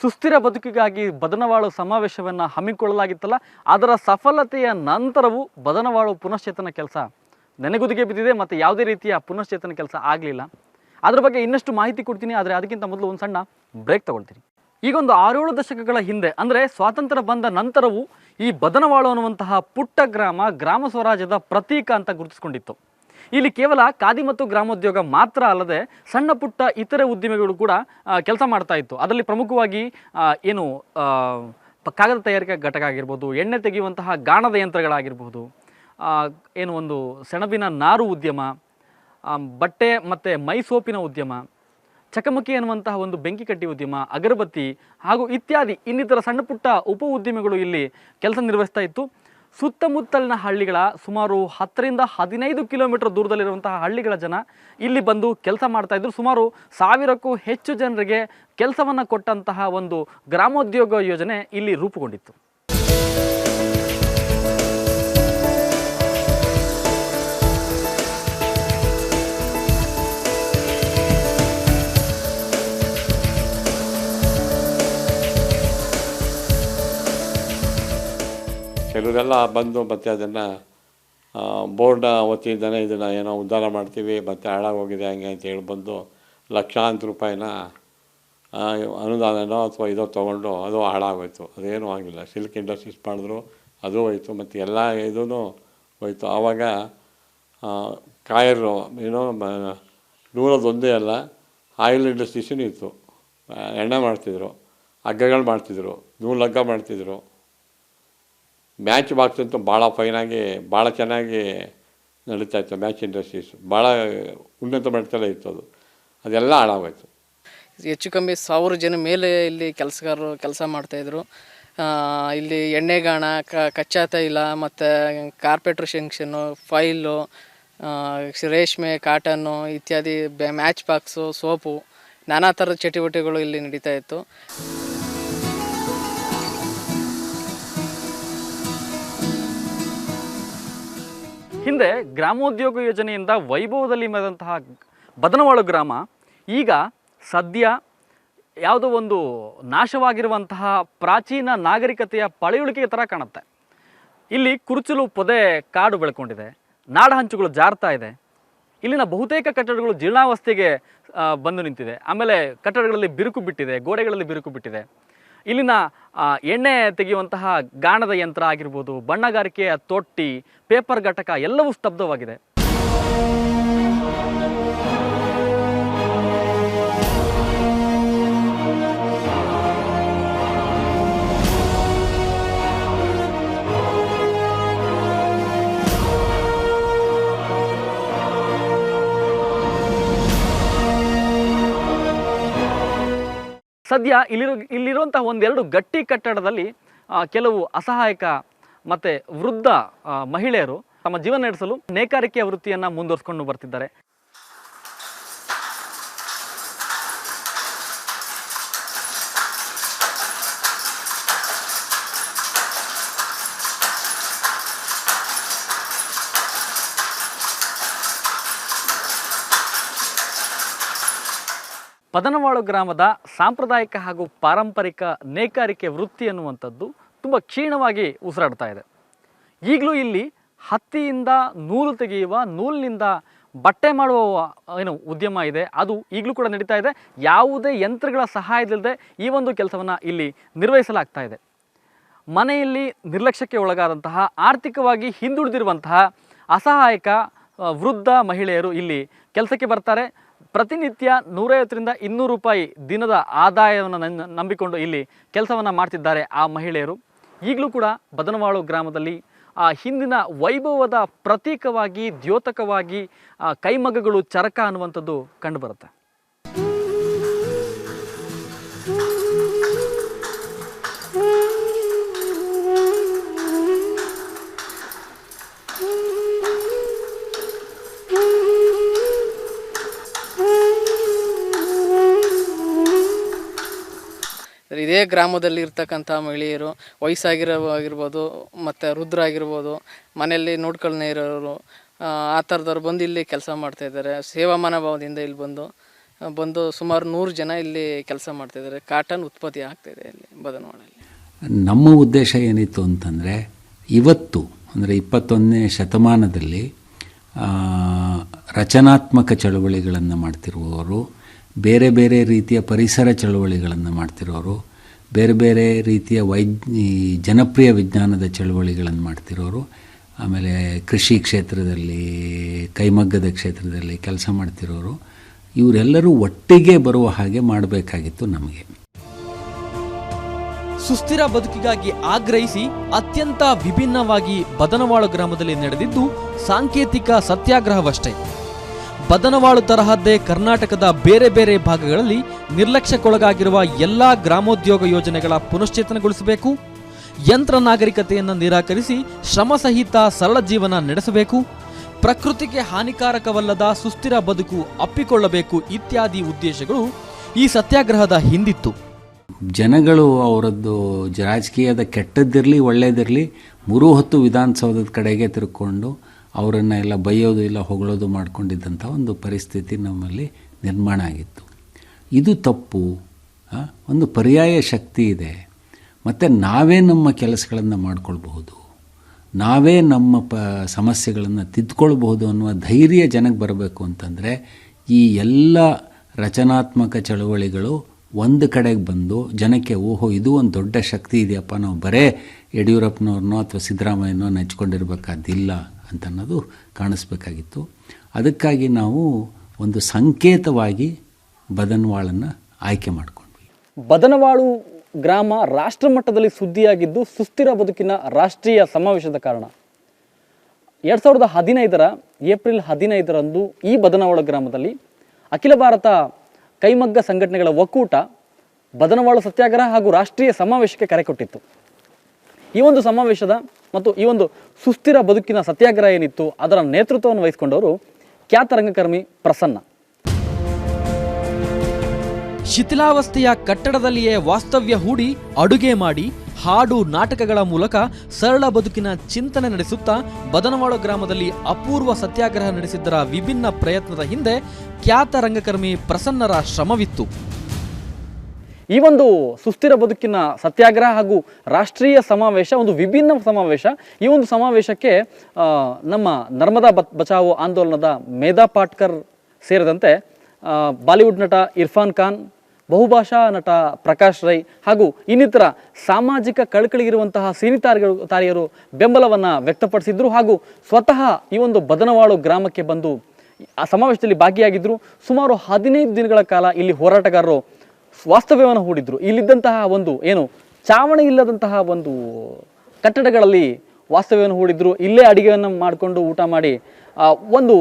ಸುಸ್ಥಿರ ಬದುಕಿಗಾಗಿ ಬದನವಾಳು ಸಮಾವೇಶವನ್ನು ಹಮ್ಮಿಕೊಳ್ಳಲಾಗಿತ್ತಲ್ಲ, ಅದರ ಸಫಲತೆಯ ನಂತರವೂ ಬದನವಾಳು ಪುನಶ್ಚೇತನ ಕೆಲಸ ನೆನೆಗುದಿಗೆ ಬಿದ್ದಿದೆ ಮತ್ತು ಯಾವುದೇ ರೀತಿಯ ಪುನಶ್ಚೇತನ ಕೆಲಸ ಆಗಲಿಲ್ಲ. ಅದರ ಬಗ್ಗೆ ಇನ್ನಷ್ಟು ಮಾಹಿತಿ ಕೊಡ್ತೀನಿ, ಆದರೆ ಅದಕ್ಕಿಂತ ಮೊದಲು ಒಂದು ಸಣ್ಣ ಬ್ರೇಕ್ ತಗೊಳ್ತೀನಿ. ಈಗೊಂದು ಆರೇಳು ದಶಕಗಳ ಹಿಂದೆ, ಅಂದರೆ ಸ್ವಾತಂತ್ರ್ಯ ಬಂದ ನಂತರವೂ ಈ ಬದನವಾಳು ಅನ್ನುವಂತಹ ಪುಟ್ಟ ಗ್ರಾಮ ಗ್ರಾಮ ಸ್ವರಾಜ್ಯದ ಪ್ರತೀಕ ಅಂತ ಗುರುತಿಸಿಕೊಂಡಿತ್ತು. ಇಲ್ಲಿ ಕೇವಲ ಖಾದಿ ಮತ್ತು ಗ್ರಾಮೋದ್ಯೋಗ ಮಾತ್ರ ಅಲ್ಲದೆ ಸಣ್ಣ ಪುಟ್ಟ ಇತರೆ ಉದ್ದಿಮೆಗಳು ಕೂಡ ಕೆಲಸ ಮಾಡ್ತಾ ಇತ್ತು. ಅದರಲ್ಲಿ ಪ್ರಮುಖವಾಗಿ ಏನು ಕಾಗದ ತಯಾರಿಕಾ ಘಟಕ ಆಗಿರ್ಬೋದು, ಎಣ್ಣೆ ತೆಗೆಯುವಂತಹ ಗಾಣದ ಯಂತ್ರಗಳಾಗಿರ್ಬೋದು ಏನು ಒಂದು ಸೆಣಬಿನ ನಾರು ಉದ್ಯಮ ಬಟ್ಟೆ ಮತ್ತು ಮೈಸೋಪಿನ ಉದ್ಯಮ, ಚಕಮಕಿ ಎನ್ನುವಂತಹ ಒಂದು ಬೆಂಕಿ ಕಟ್ಟಿ ಉದ್ಯಮ, ಅಗರಬತ್ತಿ ಹಾಗೂ ಇತ್ಯಾದಿ ಇನ್ನಿತರ ಸಣ್ಣ ಪುಟ್ಟ ಉಪ ಉದ್ಯಮಿಗಳು ಇಲ್ಲಿ ಕೆಲಸ ನಿರ್ವಹಿಸ್ತಾ ಇತ್ತು. ಸುತ್ತಮುತ್ತಲಿನ ಹಳ್ಳಿಗಳ ಸುಮಾರು ಹತ್ತರಿಂದ ಹದಿನೈದು ಕಿಲೋಮೀಟರ್ ದೂರದಲ್ಲಿರುವಂತಹ ಹಳ್ಳಿಗಳ ಜನ ಇಲ್ಲಿ ಬಂದು ಕೆಲಸ ಮಾಡ್ತಾ ಇದ್ರು. ಸುಮಾರು ಸಾವಿರಕ್ಕೂ ಹೆಚ್ಚು ಜನರಿಗೆ ಕೆಲಸವನ್ನು ಕೊಟ್ಟಂತಹ ಒಂದು ಗ್ರಾಮೋದ್ಯೋಗ ಯೋಜನೆ ಇಲ್ಲಿ ರೂಪುಗೊಂಡಿತ್ತು. ಕೆಲವರೆಲ್ಲ ಬಂದು ಮತ್ತೆ ಅದನ್ನು ಬೋರ್ಡ್ ವತಿಯಿಂದನೇ ಇದನ್ನು ಏನೋ ಉದ್ಧಾರ ಮಾಡ್ತೀವಿ, ಮತ್ತೆ ಹಾಳಾಗೋಗಿದೆ ಹಂಗೆ ಅಂತ ಹೇಳಿ ಬಂದು ಲಕ್ಷಾಂತರ ರೂಪಾಯಿನ ಅನುದಾನನೋ ಅಥವಾ ಇದೋ ತೊಗೊಂಡು ಅದು ಹಾಳಾಗೋಯ್ತು. ಅದೇನೂ ಆಗಿಲ್ಲ. ಸಿಲ್ಕ್ ಇಂಡಸ್ಟ್ರೀಸ್ ಮಾಡಿದ್ರು, ಅದು ಹೋಯ್ತು. ಮತ್ತು ಎಲ್ಲ ಇದೂ ಹೋಯ್ತು. ಆವಾಗ ಕಾಯರು ಏನೋ ನೂರದೊಂದೇ ಅಲ್ಲ, ಆಯಿಲ್ ಇಂಡಸ್ಟ್ರೀಸೂ ಇತ್ತು. ಎಣ್ಣೆ ಮಾಡ್ತಿದ್ರು, ಹಗ್ಗಗಳು ಮಾಡ್ತಿದ್ರು, ನೂಲು ಹಗ್ಗ ಮಾಡ್ತಿದ್ರು. ಮ್ಯಾಚ್ ಬಾಕ್ಸ್ ಅಂತೂ ಭಾಳ ಫೈನಾಗಿ ಭಾಳ ಚೆನ್ನಾಗಿ ನಡೀತಾ ಇತ್ತು ಮ್ಯಾಚ್ ಇಂಡಸ್ಟ್ರೀಸ್ ಭಾಳ ಉನ್ನತ ಮಟ್ಟದಲ್ಲೇ ಇತ್ತು ಅದು. ಅದೆಲ್ಲ ಹಾಳಾಗೋಯ್ತು. ಹೆಚ್ಚು ಕಮ್ಮಿ ಸಾವಿರ ಜನ ಮೇಲೆ ಇಲ್ಲಿ ಕೆಲಸಗಾರರು ಕೆಲಸ ಮಾಡ್ತಾಯಿದ್ರು ಇಲ್ಲಿ ಎಣ್ಣೆಗಾಣ ಕ, ಕಚ್ಚಾ ತೈಲ ಮತ್ತು ಕಾರ್ಪೆಟ್ರ್ ಶಂಕ್ಷನ್ನು ಫೈಲು ರೇಷ್ಮೆ ಕಾಟನ್ನು ಇತ್ಯಾದಿ ಮ್ಯಾಚ್ ಬಾಕ್ಸು ಸೋಪು ನಾನಾ ಥರದ ಚಟುವಟಿಕೆಗಳು ಇಲ್ಲಿ ನಡೀತಾ ಇತ್ತು. ಹಿಂದೆ ಗ್ರಾಮೋದ್ಯೋಗ ಯೋಜನೆಯಿಂದ ವೈಭವದಲ್ಲಿ ಮೆರೆದಂತಹ ಬದನವಾಳು ಗ್ರಾಮ, ಈಗ ಸದ್ಯ ಯಾವುದೋ ಒಂದು ನಾಶವಾಗಿರುವಂತಹ ಪ್ರಾಚೀನ ನಾಗರಿಕತೆಯ ಪಳೆಯುಳಿಕೆ ಥರ ಕಾಣುತ್ತೆ. ಇಲ್ಲಿ ಕುರುಚಲು ಪೊದೆ ಕಾಡು ಬೆಳ್ಕೊಂಡಿದೆ, ನಾಡ ಹಂಚುಗಳು ಜಾರ್ತಾ ಇದೆ. ಇಲ್ಲಿನ ಬಹುತೇಕ ಕಟ್ಟಡಗಳು ಜೀರ್ಣಾವಸ್ಥೆಗೆ ಬಂದು ನಿಂತಿದೆ. ಆಮೇಲೆ ಕಟ್ಟಡಗಳಲ್ಲಿ ಬಿರುಕು ಬಿಟ್ಟಿದೆ, ಗೋಡೆಗಳಲ್ಲಿ ಬಿರುಕು ಬಿಟ್ಟಿದೆ. ಇಲ್ಲಿನ ಎಣ್ಣೆ ತೆಗೆಯುವಂತಹ ಗಾಣದ ಯಂತ್ರ ಆಗಿರ್ಬೋದು ಬಣ್ಣಗಾರಿಕೆಯ ತೊಟ್ಟಿ ಪೇಪರ್ ಘಟಕ ಎಲ್ಲವೂ ಸ್ತಬ್ಧವಾಗಿದೆ. ಸದ್ಯ ಇಲ್ಲಿರೋ ಇಲ್ಲಿರುವಂತಹ ಒಂದೆರಡು ಗಟ್ಟಿ ಕಟ್ಟಡದಲ್ಲಿ ಕೆಲವು ಅಸಹಾಯಕ ಮತ್ತು ವೃದ್ಧ ಮಹಿಳೆಯರು ತಮ್ಮ ಜೀವನ ನಡೆಸಲು ನೇಕಾರಿಕೆಯ ವೃತ್ತಿಯನ್ನು ಮುಂದುವರಿಸ್ಕೊಂಡು ಬರ್ತಿದ್ದಾರೆ. ಪದನವಾಳು ಗ್ರಾಮದ ಸಾಂಪ್ರದಾಯಿಕ ಹಾಗೂ ಪಾರಂಪರಿಕ ನೇಕಾರಿಕೆ ವೃತ್ತಿ ಅನ್ನುವಂಥದ್ದು ತುಂಬ ಕ್ಷೀಣವಾಗಿ ಉಸಿರಾಡ್ತಾ ಇದೆ. ಈಗಲೂ ಇಲ್ಲಿ ಹತ್ತಿಯಿಂದ ನೂಲು ತೆಗೆಯುವ, ನೂಲಿನಿಂದ ಬಟ್ಟೆ ಮಾಡುವ, ಏನು ಉದ್ಯಮ ಇದೆ. ಅದು ಈಗಲೂ ಕೂಡ ನಡೀತಾ ಇದೆ. ಯಾವುದೇ ಯಂತ್ರಗಳ ಸಹಾಯದಿಲ್ಲದೆ ಈ ಒಂದು ಕೆಲಸವನ್ನು ಇಲ್ಲಿ ನಿರ್ವಹಿಸಲಾಗ್ತಾ ಇದೆ. ಮನೆಯಲ್ಲಿ ನಿರ್ಲಕ್ಷ್ಯಕ್ಕೆ ಒಳಗಾದಂತಹ, ಆರ್ಥಿಕವಾಗಿ ಹಿಂದುಳಿದಿರುವಂತಹ ಅಸಹಾಯಕ ವೃದ್ಧ ಮಹಿಳೆಯರು ಇಲ್ಲಿ ಕೆಲಸಕ್ಕೆ ಬರ್ತಾರೆ. ಪ್ರತಿನಿತ್ಯ ನೂರೈವತ್ತರಿಂದ ಇನ್ನೂರು ರೂಪಾಯಿ ದಿನದ ಆದಾಯವನ್ನು ನನ್- ನಂಬಿಕೊಂಡು ಇಲ್ಲಿ ಕೆಲಸವನ್ನು ಮಾಡ್ತಿದ್ದಾರೆ ಆ ಮಹಿಳೆಯರು. ಈಗಲೂ ಕೂಡ ಬದನವಾಳು ಗ್ರಾಮದಲ್ಲಿ, ಆ, ಹಿಂದಿನ ವೈಭವದ ಪ್ರತೀಕವಾಗಿ ದ್ಯೋತಕವಾಗಿ ಕೈಮಗಗಳು ಚರಕ ಅನ್ನುವಂಥದ್ದು ಕಂಡುಬರುತ್ತೆ ಇದೇ ಗ್ರಾಮದಲ್ಲಿ ಇರ್ತಕ್ಕಂಥ ಮಹಿಳೆಯರು ವಯಸ್ಸಾಗಿರೋ ಆಗಿರ್ಬೋದು ಮತ್ತು ವೃದ್ಧರು ಆಗಿರ್ಬೋದು ಮನೆಯಲ್ಲಿ ನೋಡ್ಕೊಳ್ನೇ ಇರೋರು ಆ, ಆ ಥರದವ್ರು ಬಂದು ಇಲ್ಲಿ ಕೆಲಸ ಮಾಡ್ತಾಯಿದ್ದಾರೆ ಸೇವಾ ಮನೋಭಾವದಿಂದ ಇಲ್ಲಿ ಬಂದು ಬಂದು ಸುಮಾರು ನೂರು ಜನ ಇಲ್ಲಿ ಕೆಲಸ ಮಾಡ್ತಾಯಿದ್ದಾರೆ ಕಾಟನ್ ಉತ್ಪತ್ತಿ ಆಗ್ತಾಯಿದೆ ಇಲ್ಲಿ ಬದನವಾಡಲ್ಲಿ ನಮ್ಮ ಉದ್ದೇಶ ಏನಿತ್ತು ಅಂತಂದರೆ ಇವತ್ತು ಅಂದರೆ ಇಪ್ಪತ್ತೊಂದನೇ ಶತಮಾನದಲ್ಲಿ ರಚನಾತ್ಮಕ ಚಳುವಳಿಗಳನ್ನು ಮಾಡ್ತಿರುವವರು ಬೇರೆ ಬೇರೆ ರೀತಿಯ ಪರಿಸರ ಚಳುವಳಿಗಳನ್ನು ಮಾಡ್ತಿರೋರು, ಬೇರೆ ಬೇರೆ ರೀತಿಯ ವೈಜ್ ಜನಪ್ರಿಯ ವಿಜ್ಞಾನದ ಚಳುವಳಿಗಳನ್ನು ಮಾಡ್ತಿರೋರು, ಆಮೇಲೆ ಕೃಷಿ ಕ್ಷೇತ್ರದಲ್ಲಿ, ಕೈಮಗ್ಗದ ಕ್ಷೇತ್ರದಲ್ಲಿ ಕೆಲಸ ಮಾಡ್ತಿರೋರು, ಇವರೆಲ್ಲರೂ ಒಟ್ಟಿಗೆ ಬರುವ ಹಾಗೆ ಮಾಡಬೇಕಾಗಿತ್ತು ನಮಗೆ. ಸುಸ್ಥಿರ ಬದುಕಿಗಾಗಿ ಆಗ್ರಹಿಸಿ ಅತ್ಯಂತ ವಿಭಿನ್ನವಾಗಿ ಬದನವಾಳ ಗ್ರಾಮದಲ್ಲಿ ನಡೆದಿದ್ದು ಸಾಂಕೇತಿಕ ಸತ್ಯಾಗ್ರಹವಷ್ಟೇ. ಬದನವಾಳು ತರಹದ್ದೇ ಕರ್ನಾಟಕದ ಬೇರೆ ಬೇರೆ ಭಾಗಗಳಲ್ಲಿ ನಿರ್ಲಕ್ಷ್ಯಕ್ಕೊಳಗಾಗಿರುವ ಎಲ್ಲಾ ಗ್ರಾಮೋದ್ಯೋಗ ಯೋಜನೆಗಳ ಪುನಶ್ಚೇತನಗೊಳಿಸಬೇಕು, ಯಂತ್ರ ನಾಗರಿಕತೆಯನ್ನು ನಿರಾಕರಿಸಿ ಶ್ರಮಸಹಿತ ಸರಳ ಜೀವನ ನಡೆಸಬೇಕು, ಪ್ರಕೃತಿಗೆ ಹಾನಿಕಾರಕವಲ್ಲದ ಸುಸ್ಥಿರ ಬದುಕು ಅಪ್ಪಿಕೊಳ್ಳಬೇಕು ಇತ್ಯಾದಿ ಉದ್ದೇಶಗಳು ಈ ಸತ್ಯಾಗ್ರಹದ ಹಿಂದಿತ್ತು. ಜನಗಳು ಅವರದ್ದು ರಾಜಕೀಯದ ಕೆಟ್ಟದ್ದಿರಲಿ ಒಳ್ಳೇದಿರಲಿ ಮೂರು ಹೊತ್ತು ವಿಧಾನಸೌಧದ ಕಡೆಗೆ ತಿರ್ಕೊಂಡು ಅವರನ್ನು ಎಲ್ಲ ಬೈಯೋದು ಇಲ್ಲ, ಹೊಗಳೋದು ಮಾಡ್ಕೊಂಡಿದ್ದಂಥ ಒಂದು ಪರಿಸ್ಥಿತಿ ನಮ್ಮಲ್ಲಿ ನಿರ್ಮಾಣ ಆಗಿತ್ತು. ಇದು ತಪ್ಪು ಒಂದು ಪರ್ಯಾಯ ಶಕ್ತಿ ಇದೆ. ಮತ್ತು ನಾವೇ ನಮ್ಮ ಕೆಲಸಗಳನ್ನು ಮಾಡಿಕೊಳ್ಬಹುದು. ನಾವೇ ನಮ್ಮ ಪ, ಸಮಸ್ಯೆಗಳನ್ನು ತಿದ್ಕೊಳ್ಬಹುದು ಅನ್ನುವ ಧೈರ್ಯ ಜನಕ್ಕೆ ಬರಬೇಕು ಅಂತಂದರೆ, ಈ ಎಲ್ಲ ರಚನಾತ್ಮಕ ಚಳುವಳಿಗಳು ಒಂದು ಕಡೆಗೆ ಬಂದು ಜನಕ್ಕೆ, ಓಹೋ, ಇದು ಒಂದು ದೊಡ್ಡ ಶಕ್ತಿ ಇದೆಯಪ್ಪ, ನಾವು ಬರೇ ಯಡಿಯೂರಪ್ಪನವ್ರನ್ನೋ ಅಥವಾ ಸಿದ್ದರಾಮಯ್ಯನೋ ನೆಚ್ಕೊಂಡಿರ್ಬೇಕಾದಿಲ್ಲ. ಅಂತ ಅನ್ನೋದು ಕಾಣಿಸ್ಬೇಕಾಗಿತ್ತು. ಅದಕ್ಕಾಗಿ ನಾವು ಒಂದು ಸಂಕೇತವಾಗಿ ಬದನವಾಳನ್ನು ಆಯ್ಕೆ ಮಾಡಿಕೊಂಡ್ವಿ. ಬದನವಾಳು ಗ್ರಾಮ ರಾಷ್ಟ್ರ ಮಟ್ಟದಲ್ಲಿ ಸುದ್ದಿಯಾಗಿದ್ದು ಸುಸ್ಥಿರ ಬದುಕಿನ ರಾಷ್ಟ್ರೀಯ ಸಮಾವೇಶದ ಕಾರಣ. ಎರಡು ಸಾವಿರದ ಹದಿನೈದರ ಏಪ್ರಿಲ್ ಹದಿನೈದರಂದು ಈ ಬದನವಾಳ ಗ್ರಾಮದಲ್ಲಿ ಅಖಿಲ ಭಾರತ ಕೈಮಗ್ಗ ಸಂಘಟನೆಗಳ ಒಕ್ಕೂಟ ಬದನವಾಳು ಸತ್ಯಾಗ್ರಹ ಹಾಗೂ ರಾಷ್ಟ್ರೀಯ ಸಮಾವೇಶಕ್ಕೆ ಕರೆ ಕೊಟ್ಟಿತ್ತು. ಈ ಒಂದು ಸಮಾವೇಶದ ಮತ್ತು ಈ ಒಂದು ಸುಸ್ಥಿರ ಬದುಕಿನ ಸತ್ಯಾಗ್ರಹ ಏನಿತ್ತು, ಅದರ ನೇತೃತ್ವವನ್ನು ವಹಿಸಿಕೊಂಡವರು ಖ್ಯಾತ ರಂಗಕರ್ಮಿ ಪ್ರಸನ್ನ. ಶಿಥಿಲಾವಸ್ಥೆಯ ಕಟ್ಟಡದಲ್ಲಿಯೇ ವಾಸ್ತವ್ಯ ಹೂಡಿ ಅಡುಗೆ ಮಾಡಿ ಹಾಡು ನಾಟಕಗಳ ಮೂಲಕ ಸರಳ ಬದುಕಿನ ಚಿಂತನೆ ನಡೆಸುತ್ತಾ ಬದನವಾಳ ಗ್ರಾಮದಲ್ಲಿ ಅಪೂರ್ವ ಸತ್ಯಾಗ್ರಹ ನಡೆಸಿದ್ದರ ವಿಭಿನ್ನ ಪ್ರಯತ್ನದ ಹಿಂದೆ ಖ್ಯಾತ ರಂಗಕರ್ಮಿ ಪ್ರಸನ್ನರ ಶ್ರಮವಿತ್ತು. ಈ ಒಂದು ಸುಸ್ಥಿರ ಬದುಕಿನ ಸತ್ಯಾಗ್ರಹ ಹಾಗೂ ರಾಷ್ಟ್ರೀಯ ಸಮಾವೇಶ, ಒಂದು ವಿಭಿನ್ನ ಸಮಾವೇಶ, ಈ ಒಂದು ಸಮಾವೇಶಕ್ಕೆ ನಮ್ಮ ನರ್ಮದಾ ಬಚಾವೋ ಆಂದೋಲನದ ಮೇಧಾ ಪಾಟ್ಕರ್ ಸೇರಿದಂತೆ ಬಾಲಿವುಡ್ ನಟ ಇರ್ಫಾನ್ ಖಾನ್, ಬಹುಭಾಷಾ ನಟ ಪ್ರಕಾಶ್ ರೈ ಹಾಗೂ ಇನ್ನಿತರ ಸಾಮಾಜಿಕ ಕಳಕಳಿಗಿರುವಂತಹ ಸಿನಿ ತಾರಿಗಳು ತಾರಿಯರು ಬೆಂಬಲವನ್ನು ವ್ಯಕ್ತಪಡಿಸಿದ್ರು ಹಾಗೂ ಸ್ವತಃ ಈ ಒಂದು ಬದನವಾಳು ಗ್ರಾಮಕ್ಕೆ ಬಂದು, ಆ ಸಮಾವೇಶದಲ್ಲಿ ಭಾಗಿಯಾಗಿದ್ದರು ಸುಮಾರು ಹದಿನೈದು ದಿನಗಳ ಕಾಲ ಇಲ್ಲಿ ಹೋರಾಟಗಾರರು ವಾಸ್ತವ್ಯವನ್ನು ಹೂಡಿದ್ರು. ಇಲ್ಲಿದ್ದಂತಹ ಒಂದು ಏನು ಚಾವಣಿ ಇಲ್ಲದಂತಹ ಒಂದು ಕಟ್ಟಡಗಳಲ್ಲಿ ವಾಸ್ತವ್ಯವನ್ನು ಹೂಡಿದ್ರು. ಇಲ್ಲೇ ಅಡಿಗೆಯನ್ನು ಮಾಡಿಕೊಂಡು ಊಟ ಮಾಡಿ ಒಂದು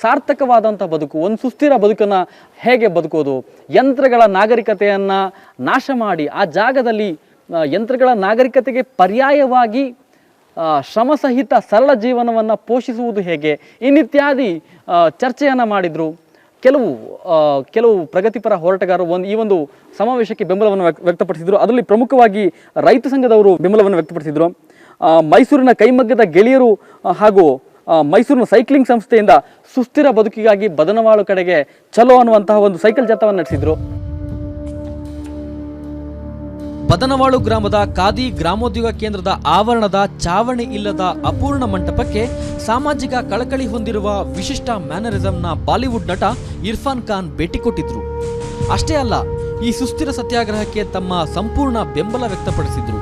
ಸಾರ್ಥಕವಾದಂಥ ಬದುಕು, ಒಂದು ಸುಸ್ಥಿರ ಬದುಕನ್ನು ಹೇಗೆ ಬದುಕೋದು? ಯಂತ್ರಗಳ ನಾಗರಿಕತೆಯನ್ನು ನಾಶ ಮಾಡಿ, ಆ ಜಾಗದಲ್ಲಿ ಯಂತ್ರಗಳ ನಾಗರಿಕತೆಗೆ ಪರ್ಯಾಯವಾಗಿ ಶ್ರಮಸಹಿತ ಸರಳ ಜೀವನವನ್ನು ಪೋಷಿಸುವುದು ಹೇಗೆ? ಇನ್ನಿತ್ಯಾದಿ ಚರ್ಚೆಯನ್ನು ಮಾಡಿದರು. ಕೆಲವು ಕೆಲವು ಪ್ರಗತಿಪರ ಹೋರಾಟಗಾರರು ಒಂದು, ಈ ಒಂದು ಸಮಾವೇಶಕ್ಕೆ ಬೆಂಬಲವನ್ನು ವ್ಯಕ್ತ- ವ್ಯಕ್ತಪಡಿಸಿದರು. ಅದರಲ್ಲಿ ಪ್ರಮುಖವಾಗಿ ರೈತ ಸಂಘದವರು ಬೆಂಬಲವನ್ನು ವ್ಯಕ್ತಪಡಿಸಿದರು. ಮೈಸೂರಿನ ಕೈಮಗ್ಗದ ಗೆಳೆಯರು ಹಾಗೂ ಮೈಸೂರಿನ ಸೈಕ್ಲಿಂಗ್ ಸಂಸ್ಥೆಯಿಂದ ಸುಸ್ಥಿರ ಬದುಕಿಗಾಗಿ ಬದನವಾಳು ಕಡೆಗೆ ಚಲೋ ಅನ್ನುವಂತಹ ಒಂದು ಸೈಕಲ್ ಜಾಥವನ್ನು ನಡೆಸಿದರು. ಬದನವಾಳು ಗ್ರಾಮದ ಖಾದಿ ಗ್ರಾಮೋದ್ಯೋಗ ಕೇಂದ್ರದ ಆವರಣದ ಚಾವಣಿ ಇಲ್ಲದ ಅಪೂರ್ಣ ಮಂಟಪಕ್ಕೆ ಸಾಮಾಜಿಕ ಕಳಕಳಿ ಹೊಂದಿರುವ ವಿಶಿಷ್ಟ ಮ್ಯಾನರಿಸಂನ ಬಾಲಿವುಡ್ ನಟ ಇರ್ಫಾನ್ ಖಾನ್ ಭೇಟಿ ಕೊಟ್ಟಿದ್ರು. ಅಷ್ಟೇ ಅಲ್ಲ, ಈ ಸುಸ್ಥಿರ ಸತ್ಯಾಗ್ರಹಕ್ಕೆ ತಮ್ಮ ಸಂಪೂರ್ಣ ಬೆಂಬಲ ವ್ಯಕ್ತಪಡಿಸಿದ್ರು.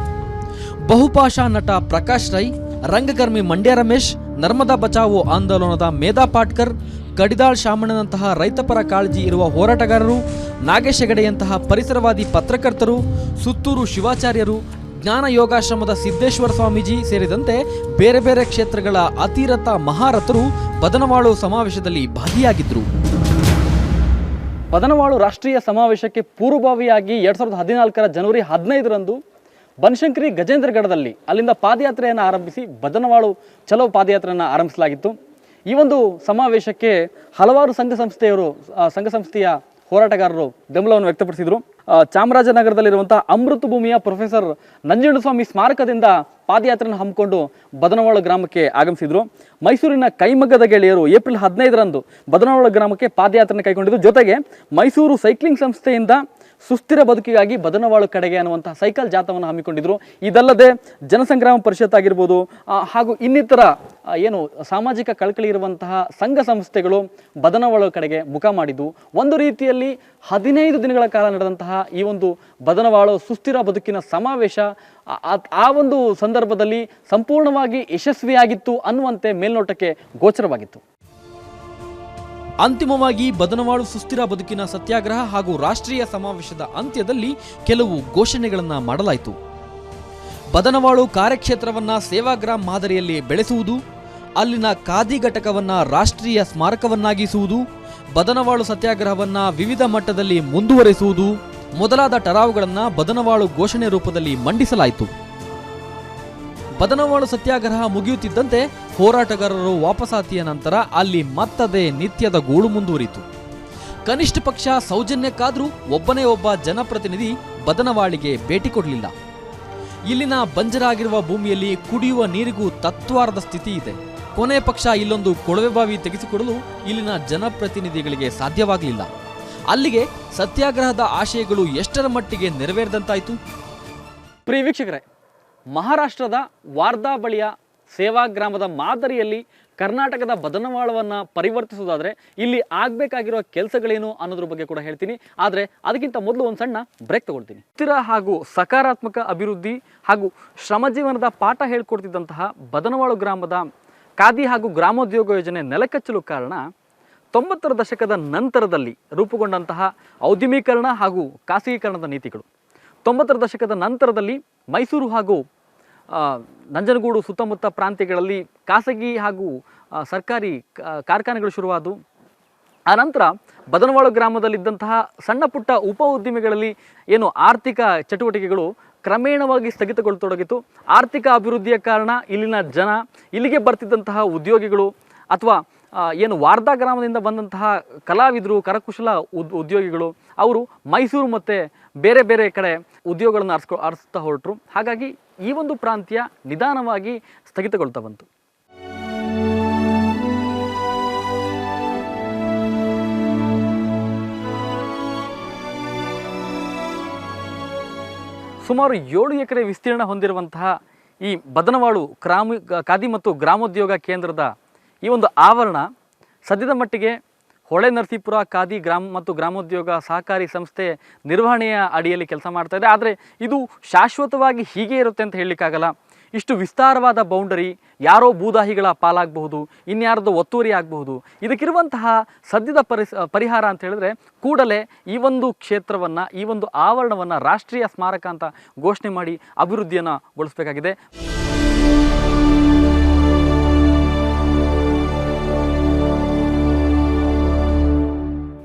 ಬಹುಭಾಷಾ ನಟ ಪ್ರಕಾಶ್ ರೈ, ರಂಗಕರ್ಮಿ ಮಂಡ್ಯ ರಮೇಶ್ ನರ್ಮದಾ ಬಚಾವೋ ಆಂದೋಲನದ ಮೇಧಾ ಪಾಟ್ಕರ್, ಕಡಿದಾಳ್ ಶಾಮಣ್ಣನಂತಹ ರೈತಪರ ಕಾಳಜಿ ಇರುವ ಹೋರಾಟಗಾರರು, ನಾಗೇಶ್ ಹೆಗಡೆಯಂತಹ ಪರಿಸರವಾದಿ ಪತ್ರಕರ್ತರು, ಸುತ್ತೂರು ಶಿವಾಚಾರ್ಯರು, ಜ್ಞಾನ ಯೋಗಾಶ್ರಮದ ಸಿದ್ದೇಶ್ವರ ಸ್ವಾಮೀಜಿ ಸೇರಿದಂತೆ ಬೇರೆ ಬೇರೆ ಕ್ಷೇತ್ರಗಳ ಅತಿರಥ ಮಹಾರಥರು ಬದನವಾಳು ಸಮಾವೇಶದಲ್ಲಿ ಭಾಗಿಯಾಗಿದ್ದರು ಬದನವಾಳು ರಾಷ್ಟ್ರೀಯ ಸಮಾವೇಶಕ್ಕೆ ಪೂರ್ವಭಾವಿಯಾಗಿ ಎರಡು ಸಾವಿರದ ಹದಿನಾಲ್ಕರ ಜನವರಿ ಹದಿನೈದರಂದು ಬನಶಂಕರಿ ಗಜೇಂದ್ರಗಢದಲ್ಲಿ ಅಲ್ಲಿಂದ ಪಾದಯಾತ್ರೆಯನ್ನು ಆರಂಭಿಸಿ ಬದನವಾಳು ಚಲೋ ಪಾದಯಾತ್ರೆಯನ್ನು ಆರಂಭಿಸಲಾಗಿತ್ತು. ಈ ಒಂದು ಸಮಾವೇಶಕ್ಕೆ ಹಲವಾರು ಸಂಘ ಸಂಸ್ಥೆಯವರು ಸಂಘ ಸಂಸ್ಥೆಯ ಹೋರಾಟಗಾರರು ಬೆಂಬಲವನ್ನು ವ್ಯಕ್ತಪಡಿಸಿದರು. ಚಾಮರಾಜನಗರದಲ್ಲಿರುವಂಥ ಅಮೃತ ಭೂಮಿಯ ಪ್ರೊಫೆಸರ್ ನಂಜುಂಡಸ್ವಾಮಿ ಸ್ಮಾರಕದಿಂದ ಪಾದಯಾತ್ರೆಯನ್ನು ಹಮ್ಮಿಕೊಂಡು ಬದನವಾಳ ಗ್ರಾಮಕ್ಕೆ ಆಗಮಿಸಿದರು. ಮೈಸೂರಿನ ಕೈಮಗ್ಗದ ಗೆಳೆಯರು ಏಪ್ರಿಲ್ ಹದಿನೈದರಂದು ಬದನವಾಳ ಗ್ರಾಮಕ್ಕೆ ಪಾದಯಾತ್ರೆಯನ್ನು ಕೈಗೊಂಡಿದ್ದು ಜೊತೆಗೆ ಮೈಸೂರು ಸೈಕ್ಲಿಂಗ್ ಸಂಸ್ಥೆಯಿಂದ ಸುಸ್ಥಿರ ಬದುಕಿಗಾಗಿ ಬದನವಾಳು ಕಡೆಗೆ ಅನ್ನುವಂತಹ ಸೈಕಲ್ ಜಾಥವನ್ನು ಹಮ್ಮಿಕೊಂಡಿದ್ರು. ಇದಲ್ಲದೆ ಜನಸಂಗ್ರಾಮ ಪರಿಷತ್ ಆಗಿರ್ಬೋದು ಹಾಗೂ ಇನ್ನಿತರ ಏನು ಸಾಮಾಜಿಕ ಕಳಕಳಿ ಇರುವಂತಹ ಸಂಘ ಸಂಸ್ಥೆಗಳು ಬದನವಾಳು ಕಡೆಗೆ ಮುಖ ಮಾಡಿದ್ದು. ಒಂದು ರೀತಿಯಲ್ಲಿ ಹದಿನೈದು ದಿನಗಳ ಕಾಲ ನಡೆದಂತಹ ಈ ಒಂದು ಬದನವಾಳು ಸುಸ್ಥಿರ ಬದುಕಿನ ಸಮಾವೇಶ ಆ- ಒಂದು ಸಂದರ್ಭದಲ್ಲಿ ಸಂಪೂರ್ಣವಾಗಿ ಯಶಸ್ವಿಯಾಗಿತ್ತು ಅನ್ನುವಂತೆ ಮೇಲ್ನೋಟಕ್ಕೆ ಗೋಚರವಾಗಿತ್ತು. ಅಂತಿಮವಾಗಿ ಬದನವಾಳು ಸುಸ್ಥಿರ ಬದುಕಿನ ಸತ್ಯಾಗ್ರಹ ಹಾಗೂ ರಾಷ್ಟ್ರೀಯ ಸಮಾವೇಶದ ಅಂತ್ಯದಲ್ಲಿ ಕೆಲವು ಘೋಷಣೆಗಳನ್ನು ಮಾಡಲಾಯಿತು. ಬದನವಾಳು ಕಾರ್ಯಕ್ಷೇತ್ರವನ್ನ ಸೇವಾಗ್ರಾಮ್ ಮಾದರಿಯಲ್ಲಿ ಬೆಳೆಸುವುದು, ಅಲ್ಲಿನ ಖಾದಿ ಘಟಕವನ್ನ ರಾಷ್ಟ್ರೀಯ ಸ್ಮಾರಕವನ್ನಾಗಿಸುವುದು, ಬದನವಾಳು ಸತ್ಯಾಗ್ರಹವನ್ನ ವಿವಿಧ ಮಟ್ಟದಲ್ಲಿ ಮುಂದುವರೆಸುವುದು ಮೊದಲಾದ ಟರಾವುಗಳನ್ನು ಬದನವಾಳು ಘೋಷಣೆ ರೂಪದಲ್ಲಿ ಮಂಡಿಸಲಾಯಿತು. ಬದನವಾಳು ಸತ್ಯಾಗ್ರಹ ಮುಗಿಯುತ್ತಿದ್ದಂತೆ ಹೋರಾಟಗಾರರು ವಾಪಸಾತಿಯ ನಂತರ ಅಲ್ಲಿ ಮತ್ತದೇ ನಿತ್ಯದ ಗೋಳು ಮುಂದುವರಿತು ಕನಿಷ್ಠ ಪಕ್ಷ ಸೌಜನ್ಯಕ್ಕಾದರೂ ಒಬ್ಬನೇ ಒಬ್ಬ ಜನಪ್ರತಿನಿಧಿ ಬದನವಾಳಿಗೆ ಭೇಟಿ ಕೊಡಲಿಲ್ಲ. ಇಲ್ಲಿನ ಬಂಜರಾಗಿರುವ ಭೂಮಿಯಲ್ಲಿ ಕುಡಿಯುವ ನೀರಿಗೂ ತತ್ವಾರದ ಸ್ಥಿತಿ ಇದೆ. ಕೊನೆ ಪಕ್ಷ ಇಲ್ಲೊಂದು ಕೊಳವೆ ಬಾವಿ ತೆಗೆಸಿಕೊಡಲು ಇಲ್ಲಿನ ಜನಪ್ರತಿನಿಧಿಗಳಿಗೆ ಸಾಧ್ಯವಾಗಲಿಲ್ಲ. ಅಲ್ಲಿಗೆ ಸತ್ಯಾಗ್ರಹದ ಆಶಯಗಳು ಎಷ್ಟರ ಮಟ್ಟಿಗೆ ನೆರವೇರಿದಂತಾಯಿತು? ಪ್ರಿಯ ವೀಕ್ಷಕರೇ, ಮಹಾರಾಷ್ಟ್ರದ ವಾರ್ಧಾ ಬಳಿಯ ಸೇವಾ ಗ್ರಾಮದ ಮಾದರಿಯಲ್ಲಿ ಕರ್ನಾಟಕದ ಬದನವಾಳವನ್ನು ಪರಿವರ್ತಿಸೋದಾದರೆ ಇಲ್ಲಿ ಆಗಬೇಕಾಗಿರೋ ಕೆಲಸಗಳೇನು ಅನ್ನೋದ್ರ ಬಗ್ಗೆ ಕೂಡ ಹೇಳ್ತೀನಿ. ಆದರೆ ಅದಕ್ಕಿಂತ ಮೊದಲು ಒಂದು ಸಣ್ಣ ಬ್ರೇಕ್ ತಗೊಳ್ತೀನಿ. ಸ್ಥಿರ ಹಾಗೂ ಸಕಾರಾತ್ಮಕ ಅಭಿವೃದ್ಧಿ ಹಾಗೂ ಶ್ರಮ ಜೀವನದ ಪಾಠ ಹೇಳ್ಕೊಡ್ತಿದ್ದಂತಹ ಬದನವಾಳು ಗ್ರಾಮದ ಖಾದಿ ಹಾಗೂ ಗ್ರಾಮೋದ್ಯೋಗ ಯೋಜನೆ ನೆಲಕಚ್ಚಲು ಕಾರಣ ತೊಂಬತ್ತರ ದಶಕದ ನಂತರದಲ್ಲಿ ರೂಪುಗೊಂಡಂತಹ ಔದ್ಯಮೀಕರಣ ಹಾಗೂ ಖಾಸಗೀಕರಣದ ನೀತಿಗಳು. ತೊಂಬತ್ತರ ದಶಕದ ನಂತರದಲ್ಲಿ ಮೈಸೂರು ಹಾಗೂ ನಂಜನಗೂಡು ಸುತ್ತಮುತ್ತ ಪ್ರಾಂತ್ಯಗಳಲ್ಲಿ ಖಾಸಗಿ ಹಾಗೂ ಸರ್ಕಾರಿ ಕಾರ್ಖಾನೆಗಳು ಶುರುವಾದವು. ಆನಂತರ ಬದನವಾಳು ಗ್ರಾಮದಲ್ಲಿದ್ದಂತಹ ಸಣ್ಣ ಪುಟ್ಟ ಉಪ ಉದ್ದಿಮೆಗಳಲ್ಲಿ ಏನು ಆರ್ಥಿಕ ಚಟುವಟಿಕೆಗಳು ಕ್ರಮೇಣವಾಗಿ ಸ್ಥಗಿತಗೊಳ್ಳತೊಡಗಿತು ಆರ್ಥಿಕ ಅಭಿವೃದ್ಧಿಯ ಕಾರಣ ಇಲ್ಲಿನ ಜನ ಇಲ್ಲಿಗೆ ಬರ್ತಿದ್ದಂತಹ ಉದ್ಯೋಗಿಗಳು ಅಥವಾ ಏನು ವಾರ್ಧಾ ಗ್ರಾಮದಿಂದ ಬಂದಂತಹ ಕಲಾವಿದರು, ಕರಕುಶಲ ಉದ್, ಉದ್ಯೋಗಿಗಳು, ಅವರು ಮೈಸೂರು ಮತ್ತು ಬೇರೆ ಬೇರೆ ಕಡೆ ಉದ್ಯೋಗಗಳನ್ನು ಆರಿಸ್ಕೊ, ಆರಿಸ್ತಾ ಹೊರಟರು. ಹಾಗಾಗಿ ಈ ಒಂದು ಪ್ರಾಂತ್ಯ ನಿಧಾನವಾಗಿ ಸ್ಥಗಿತಗೊಳ್ತಾ ಬಂತು. ಸುಮಾರು ಏಳು ಎಕರೆ ವಿಸ್ತೀರ್ಣ ಹೊಂದಿರುವಂತಹ ಈ ಬದನವಾಳು ಗ್ರಾಮ, ಖಾದಿ ಮತ್ತು ಗ್ರಾಮೋದ್ಯೋಗ ಕೇಂದ್ರದ ಈ ಒಂದು ಆವರಣ ಸದ್ಯದ ಮಟ್ಟಿಗೆ ಹೊಳೆ ನರಸೀಪುರ, ಖಾದಿ ಗ್ರಾಮ ಮತ್ತು ಗ್ರಾಮೋದ್ಯೋಗ ಸಹಕಾರಿ ಸಂಸ್ಥೆ ನಿರ್ವಹಣೆಯ ಅಡಿಯಲ್ಲಿ ಕೆಲಸ ಮಾಡ್ತಾ ಇದೆ. ಆದರೆ ಇದು ಶಾಶ್ವತವಾಗಿ ಹೀಗೆ ಇರುತ್ತೆ ಅಂತ ಹೇಳಲಿಕ್ಕಾಗಲ್ಲ. ಇಷ್ಟು ವಿಸ್ತಾರವಾದ ಬೌಂಡರಿ ಯಾರೋ ಭೂದಾಹಿಗಳ ಪಾಲಾಗಬಹುದು, ಇನ್ಯಾರದೋ ಒತ್ತುವರಿ ಆಗಬಹುದು. ಇದಕ್ಕಿರುವಂತಹ ಸದ್ಯದ ಪರಿಸ್, ಪರಿಹಾರ ಅಂತ ಹೇಳಿದ್ರೆ ಕೂಡಲೇ ಈ ಒಂದು ಕ್ಷೇತ್ರವನ್ನು, ಈ ಒಂದು ಆವರಣವನ್ನು ರಾಷ್ಟ್ರೀಯ ಸ್ಮಾರಕ ಅಂತ ಘೋಷಣೆ ಮಾಡಿ ಅಭಿವೃದ್ಧಿಯನ್ನು ಗೊಳಿಸಬೇಕಾಗಿದೆ.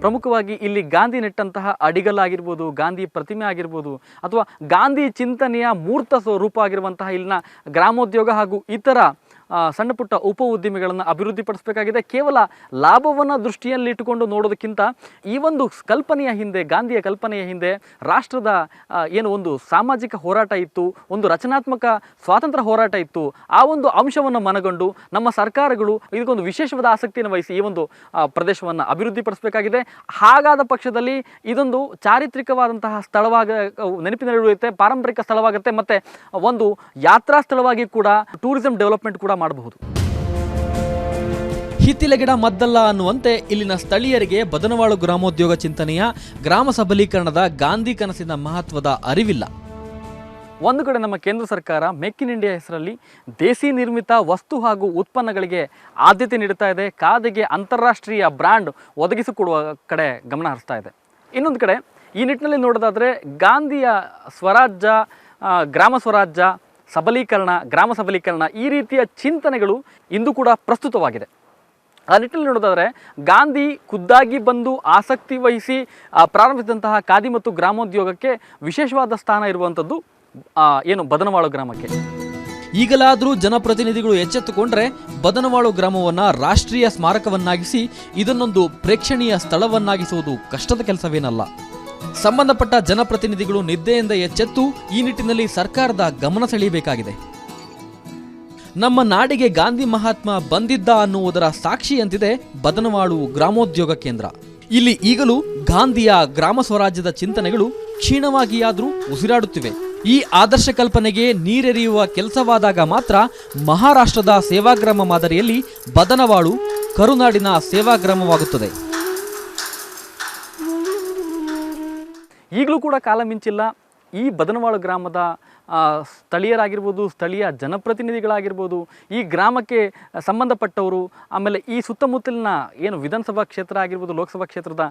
ಪ್ರಮುಖವಾಗಿ ಇಲ್ಲಿ ಗಾಂಧಿ ನೆಟ್ಟಂತಹ ಅಡಿಗಲ್ಲಾಗಿರ್ಬೋದು, ಗಾಂಧಿ ಪ್ರತಿಮೆ ಆಗಿರ್ಬೋದು, ಅಥವಾ ಗಾಂಧಿ ಚಿಂತನೆಯ ಮೂರ್ತ ಸ್ವರೂಪ ಆಗಿರುವಂತಹ ಇಲ್ಲಿನ ಗ್ರಾಮೋದ್ಯೋಗ ಹಾಗೂ ಇತರ ಸಣ್ಣ ಪುಟ್ಟ ಉಪ ಉದ್ದಿಮೆಗಳನ್ನು ಅಭಿವೃದ್ಧಿಪಡಿಸಬೇಕಾಗಿದೆ. ಕೇವಲ ಲಾಭವನ್ನು ದೃಷ್ಟಿಯಲ್ಲಿ ಇಟ್ಟುಕೊಂಡು ನೋಡೋದಕ್ಕಿಂತ ಈ ಒಂದು ಕಲ್ಪನೆಯ ಹಿಂದೆ, ಗಾಂಧಿಯ ಕಲ್ಪನೆಯ ಹಿಂದೆ ರಾಷ್ಟ್ರದ ಏನು ಒಂದು ಸಾಮಾಜಿಕ ಹೋರಾಟ ಇತ್ತು, ಒಂದು ರಚನಾತ್ಮಕ ಸ್ವಾತಂತ್ರ್ಯ ಹೋರಾಟ ಇತ್ತು. ಆ ಒಂದು ಅಂಶವನ್ನು ಮನಗಂಡು ನಮ್ಮ ಸರ್ಕಾರಗಳು ಇದಕ್ಕೊಂದು ವಿಶೇಷವಾದ ಆಸಕ್ತಿಯನ್ನು ವಹಿಸಿ ಈ ಒಂದು ಪ್ರದೇಶವನ್ನು ಪ್ರದೇಶವನ್ನು ಅಭಿವೃದ್ಧಿಪಡಿಸಬೇಕಾಗಿದೆ. ಹಾಗಾದ ಪಕ್ಷದಲ್ಲಿ ಇದೊಂದು ಚಾರಿತ್ರಿಕವಾದಂತಹ ಸ್ಥಳವಾಗ ನೆನಪಿನಲ್ಲಿಡುತ್ತೆ ಪಾರಂಪರಿಕ ಸ್ಥಳವಾಗುತ್ತೆ, ಮತ್ತು ಒಂದು ಯಾತ್ರಾ ಸ್ಥಳವಾಗಿ ಕೂಡ, ಟೂರಿಸಂ ಡೆವಲಪ್ಮೆಂಟ್ ಕೂಡ ಮಾಡಬಹುದು. ಹಿತ್ತಿಲ ಗಿಡ ಮದ್ದಲ್ಲ ಅನ್ನುವಂತೆ ಇಲ್ಲಿನ ಸ್ಥಳೀಯರಿಗೆ ಬದನವಾಳು ಗ್ರಾಮೋದ್ಯೋಗ ಚಿಂತನೆಯ ಗ್ರಾಮ ಸಬಲೀಕರಣದ ಗಾಂಧಿ ಕನಸಿನ ಮಹತ್ವದ ಅರಿವಿಲ್ಲ. ಒಂದು ಕಡೆ ನಮ್ಮ ಕೇಂದ್ರ ಸರ್ಕಾರ ಮೇಕ್ ಇನ್ ಇಂಡಿಯಾ ಹೆಸರಲ್ಲಿ ದೇಸಿ ನಿರ್ಮಿತ ವಸ್ತು ಹಾಗೂ ಉತ್ಪನ್ನಗಳಿಗೆ ಆದ್ಯತೆ ನೀಡುತ್ತಾ ಇದೆ, ಖಾದಿಗೆ ಅಂತಾರಾಷ್ಟ್ರೀಯ ಬ್ರ್ಯಾಂಡ್ ಒದಗಿಸಿಕೊಡುವ ಕಡೆ ಗಮನ ಹರಿಸ್ತಾ ಇದೆ. ಇನ್ನೊಂದು ಕಡೆ ಈ ನಿಟ್ಟಿನಲ್ಲಿ ನೋಡೋದಾದರೆ ಗಾಂಧಿಯ ಸ್ವರಾಜ್ಯ ಗ್ರಾಮ ಸ್ವರಾಜ್ಯ ಸಬಲೀಕರಣ, ಗ್ರಾಮ ಸಬಲೀಕರಣ ಈ ರೀತಿಯ ಚಿಂತನೆಗಳು ಇಂದು ಕೂಡ ಪ್ರಸ್ತುತವಾಗಿದೆ. ಆ ನಿಟ್ಟಿನಲ್ಲಿ ನೋಡೋದಾದರೆ ಗಾಂಧಿ ಖುದ್ದಾಗಿ ಬಂದು ಆಸಕ್ತಿ ವಹಿಸಿ ಪ್ರಾರಂಭಿಸಿದಂತಹ ಖಾದಿ ಮತ್ತು ಗ್ರಾಮೋದ್ಯೋಗಕ್ಕೆ ವಿಶೇಷವಾದ ಸ್ಥಾನ ಇರುವಂಥದ್ದು ಏನು ಬದನವಾಳು ಗ್ರಾಮಕ್ಕೆ. ಈಗಲಾದರೂ ಜನಪ್ರತಿನಿಧಿಗಳು ಎಚ್ಚೆತ್ತುಕೊಂಡ್ರೆ ಬದನವಾಳು ಗ್ರಾಮವನ್ನು ರಾಷ್ಟ್ರೀಯ ಸ್ಮಾರಕವನ್ನಾಗಿಸಿ ಇದನ್ನೊಂದು ಪ್ರೇಕ್ಷಣೀಯ ಸ್ಥಳವನ್ನಾಗಿಸುವುದು ಕಷ್ಟದ ಕೆಲಸವೇನಲ್ಲ. ಸಂಬಂಧಪಟ್ಟ ಜನಪ್ರತಿನಿಧಿಗಳು ನಿದ್ದೆಯಿಂದ ಎಚ್ಚೆತ್ತು ಈ ನಿಟ್ಟಿನಲ್ಲಿ ಸರ್ಕಾರದ ಗಮನ ಸೆಳೆಯಬೇಕಾಗಿದೆ. ನಮ್ಮ ನಾಡಿಗೆ ಗಾಂಧಿ ಮಹಾತ್ಮ ಬಂದಿದ್ದ ಅನ್ನುವುದರ ಸಾಕ್ಷಿಯಂತಿದೆ ಬದನವಾಳು ಗ್ರಾಮೋದ್ಯೋಗ ಕೇಂದ್ರ. ಇಲ್ಲಿ ಈಗಲೂ ಗಾಂಧಿಯ ಗ್ರಾಮ ಸ್ವರಾಜ್ಯದ ಚಿಂತನೆಗಳು ಕ್ಷೀಣವಾಗಿಯಾದರೂ ಉಸಿರಾಡುತ್ತಿವೆ. ಈ ಆದರ್ಶ ಕಲ್ಪನೆಗೆ ನೀರೆರೆಯುವ ಕೆಲಸವಾದಾಗ ಮಾತ್ರ ಮಹಾರಾಷ್ಟ್ರದ ಸೇವಾಗ್ರಾಮ ಮಾದರಿಯಲ್ಲಿ ಬದನವಾಳು ಕರುನಾಡಿನ ಸೇವಾಗ್ರಾಮವಾಗುತ್ತದೆ. ಈಗಲೂ ಕೂಡ ಕಾಲ ಮಿಂಚಿಲ್ಲ. ಈ ಬದನವಾಳು ಗ್ರಾಮದ ಸ್ಥಳೀಯರಾಗಿರ್ಬೋದು, ಸ್ಥಳೀಯ ಜನಪ್ರತಿನಿಧಿಗಳಾಗಿರ್ಬೋದು, ಈ ಗ್ರಾಮಕ್ಕೆ ಸಂಬಂಧಪಟ್ಟವರು, ಆಮೇಲೆ ಈ ಸುತ್ತಮುತ್ತಲಿನ ಏನು ವಿಧಾನಸಭಾ ಕ್ಷೇತ್ರ ಆಗಿರ್ಬೋದು, ಲೋಕಸಭಾ ಕ್ಷೇತ್ರದ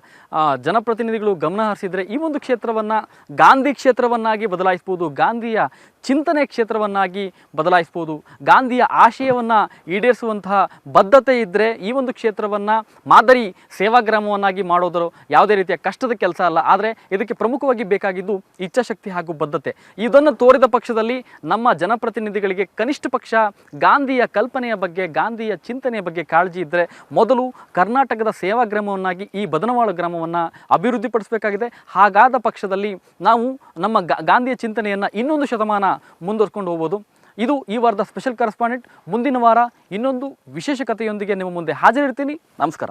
ಜನಪ್ರತಿನಿಧಿಗಳು ಗಮನ ಹರಿಸಿದರೆ ಈ ಒಂದು ಕ್ಷೇತ್ರವನ್ನು ಗಾಂಧಿ ಕ್ಷೇತ್ರವನ್ನಾಗಿ ಬದಲಾಯಿಸ್ಬೋದು, ಗಾಂಧಿಯ ಚಿಂತನೆ ಕ್ಷೇತ್ರವನ್ನಾಗಿ ಬದಲಾಯಿಸ್ಬೋದು, ಗಾಂಧಿಯ ಆಶಯವನ್ನು ಈಡೇರಿಸುವಂತಹ ಬದ್ಧತೆ ಇದ್ದರೆ ಈ ಒಂದು ಕ್ಷೇತ್ರವನ್ನು ಮಾದರಿ ಸೇವಾಗ್ರಾಮವನ್ನಾಗಿ ಮಾಡೋದರು ಯಾವುದೇ ರೀತಿಯ ಕಷ್ಟದ ಕೆಲಸ ಅಲ್ಲ. ಆದರೆ ಇದಕ್ಕೆ ಪ್ರಮುಖವಾಗಿ ಬೇಕಾಗಿದ್ದು ಇಚ್ಛಾಶಕ್ತಿ ಹಾಗೂ ಬದ್ಧತೆ. ಇದನ್ನು ತೋರಿದ ಪಕ್ಷದಲ್ಲಿ ನಮ್ಮ ಜನಪ್ರತಿನಿಧಿಗಳಿಗೆ ಕನಿಷ್ಠ ಪಕ್ಷ ಗಾಂಧಿಯ ಕಲ್ಪನೆಯ ಬಗ್ಗೆ, ಗಾಂಧಿಯ ಚಿಂತನೆಯ ಬಗ್ಗೆ ಕಾಳಜಿ ಇದ್ದರೆ ಮೊದಲು ಕರ್ನಾಟಕದ ಸೇವಾ ಗ್ರಾಮವನ್ನಾಗಿ, ಈ ಬದನವಾಳು ಗ್ರಾಮವನ್ನು ಅಭಿವೃದ್ಧಿಪಡಿಸಬೇಕಾಗಿದೆ. ಹಾಗಾದ ಪಕ್ಷದಲ್ಲಿ ನಾವು ನಮ್ಮ ಗಾಂಧಿಯ ಚಿಂತನೆಯನ್ನು ಇನ್ನೊಂದು ಶತಮಾನ ಮುಂದುವರ್ಕೊಂಡು ಹೋಗ್ಬೋದು. ಇದು ಈ ವಾರದ ಸ್ಪೆಷಲ್ ಕರೆಸ್ಪಾಂಡೆಂಟ್. ಮುಂದಿನ ವಾರ ಇನ್ನೊಂದು ವಿಶೇಷ ಕಥೆಯೊಂದಿಗೆ ನಿಮ್ಮ ಮುಂದೆ ಹಾಜರಿರ್ತೀನಿ. ನಮಸ್ಕಾರ.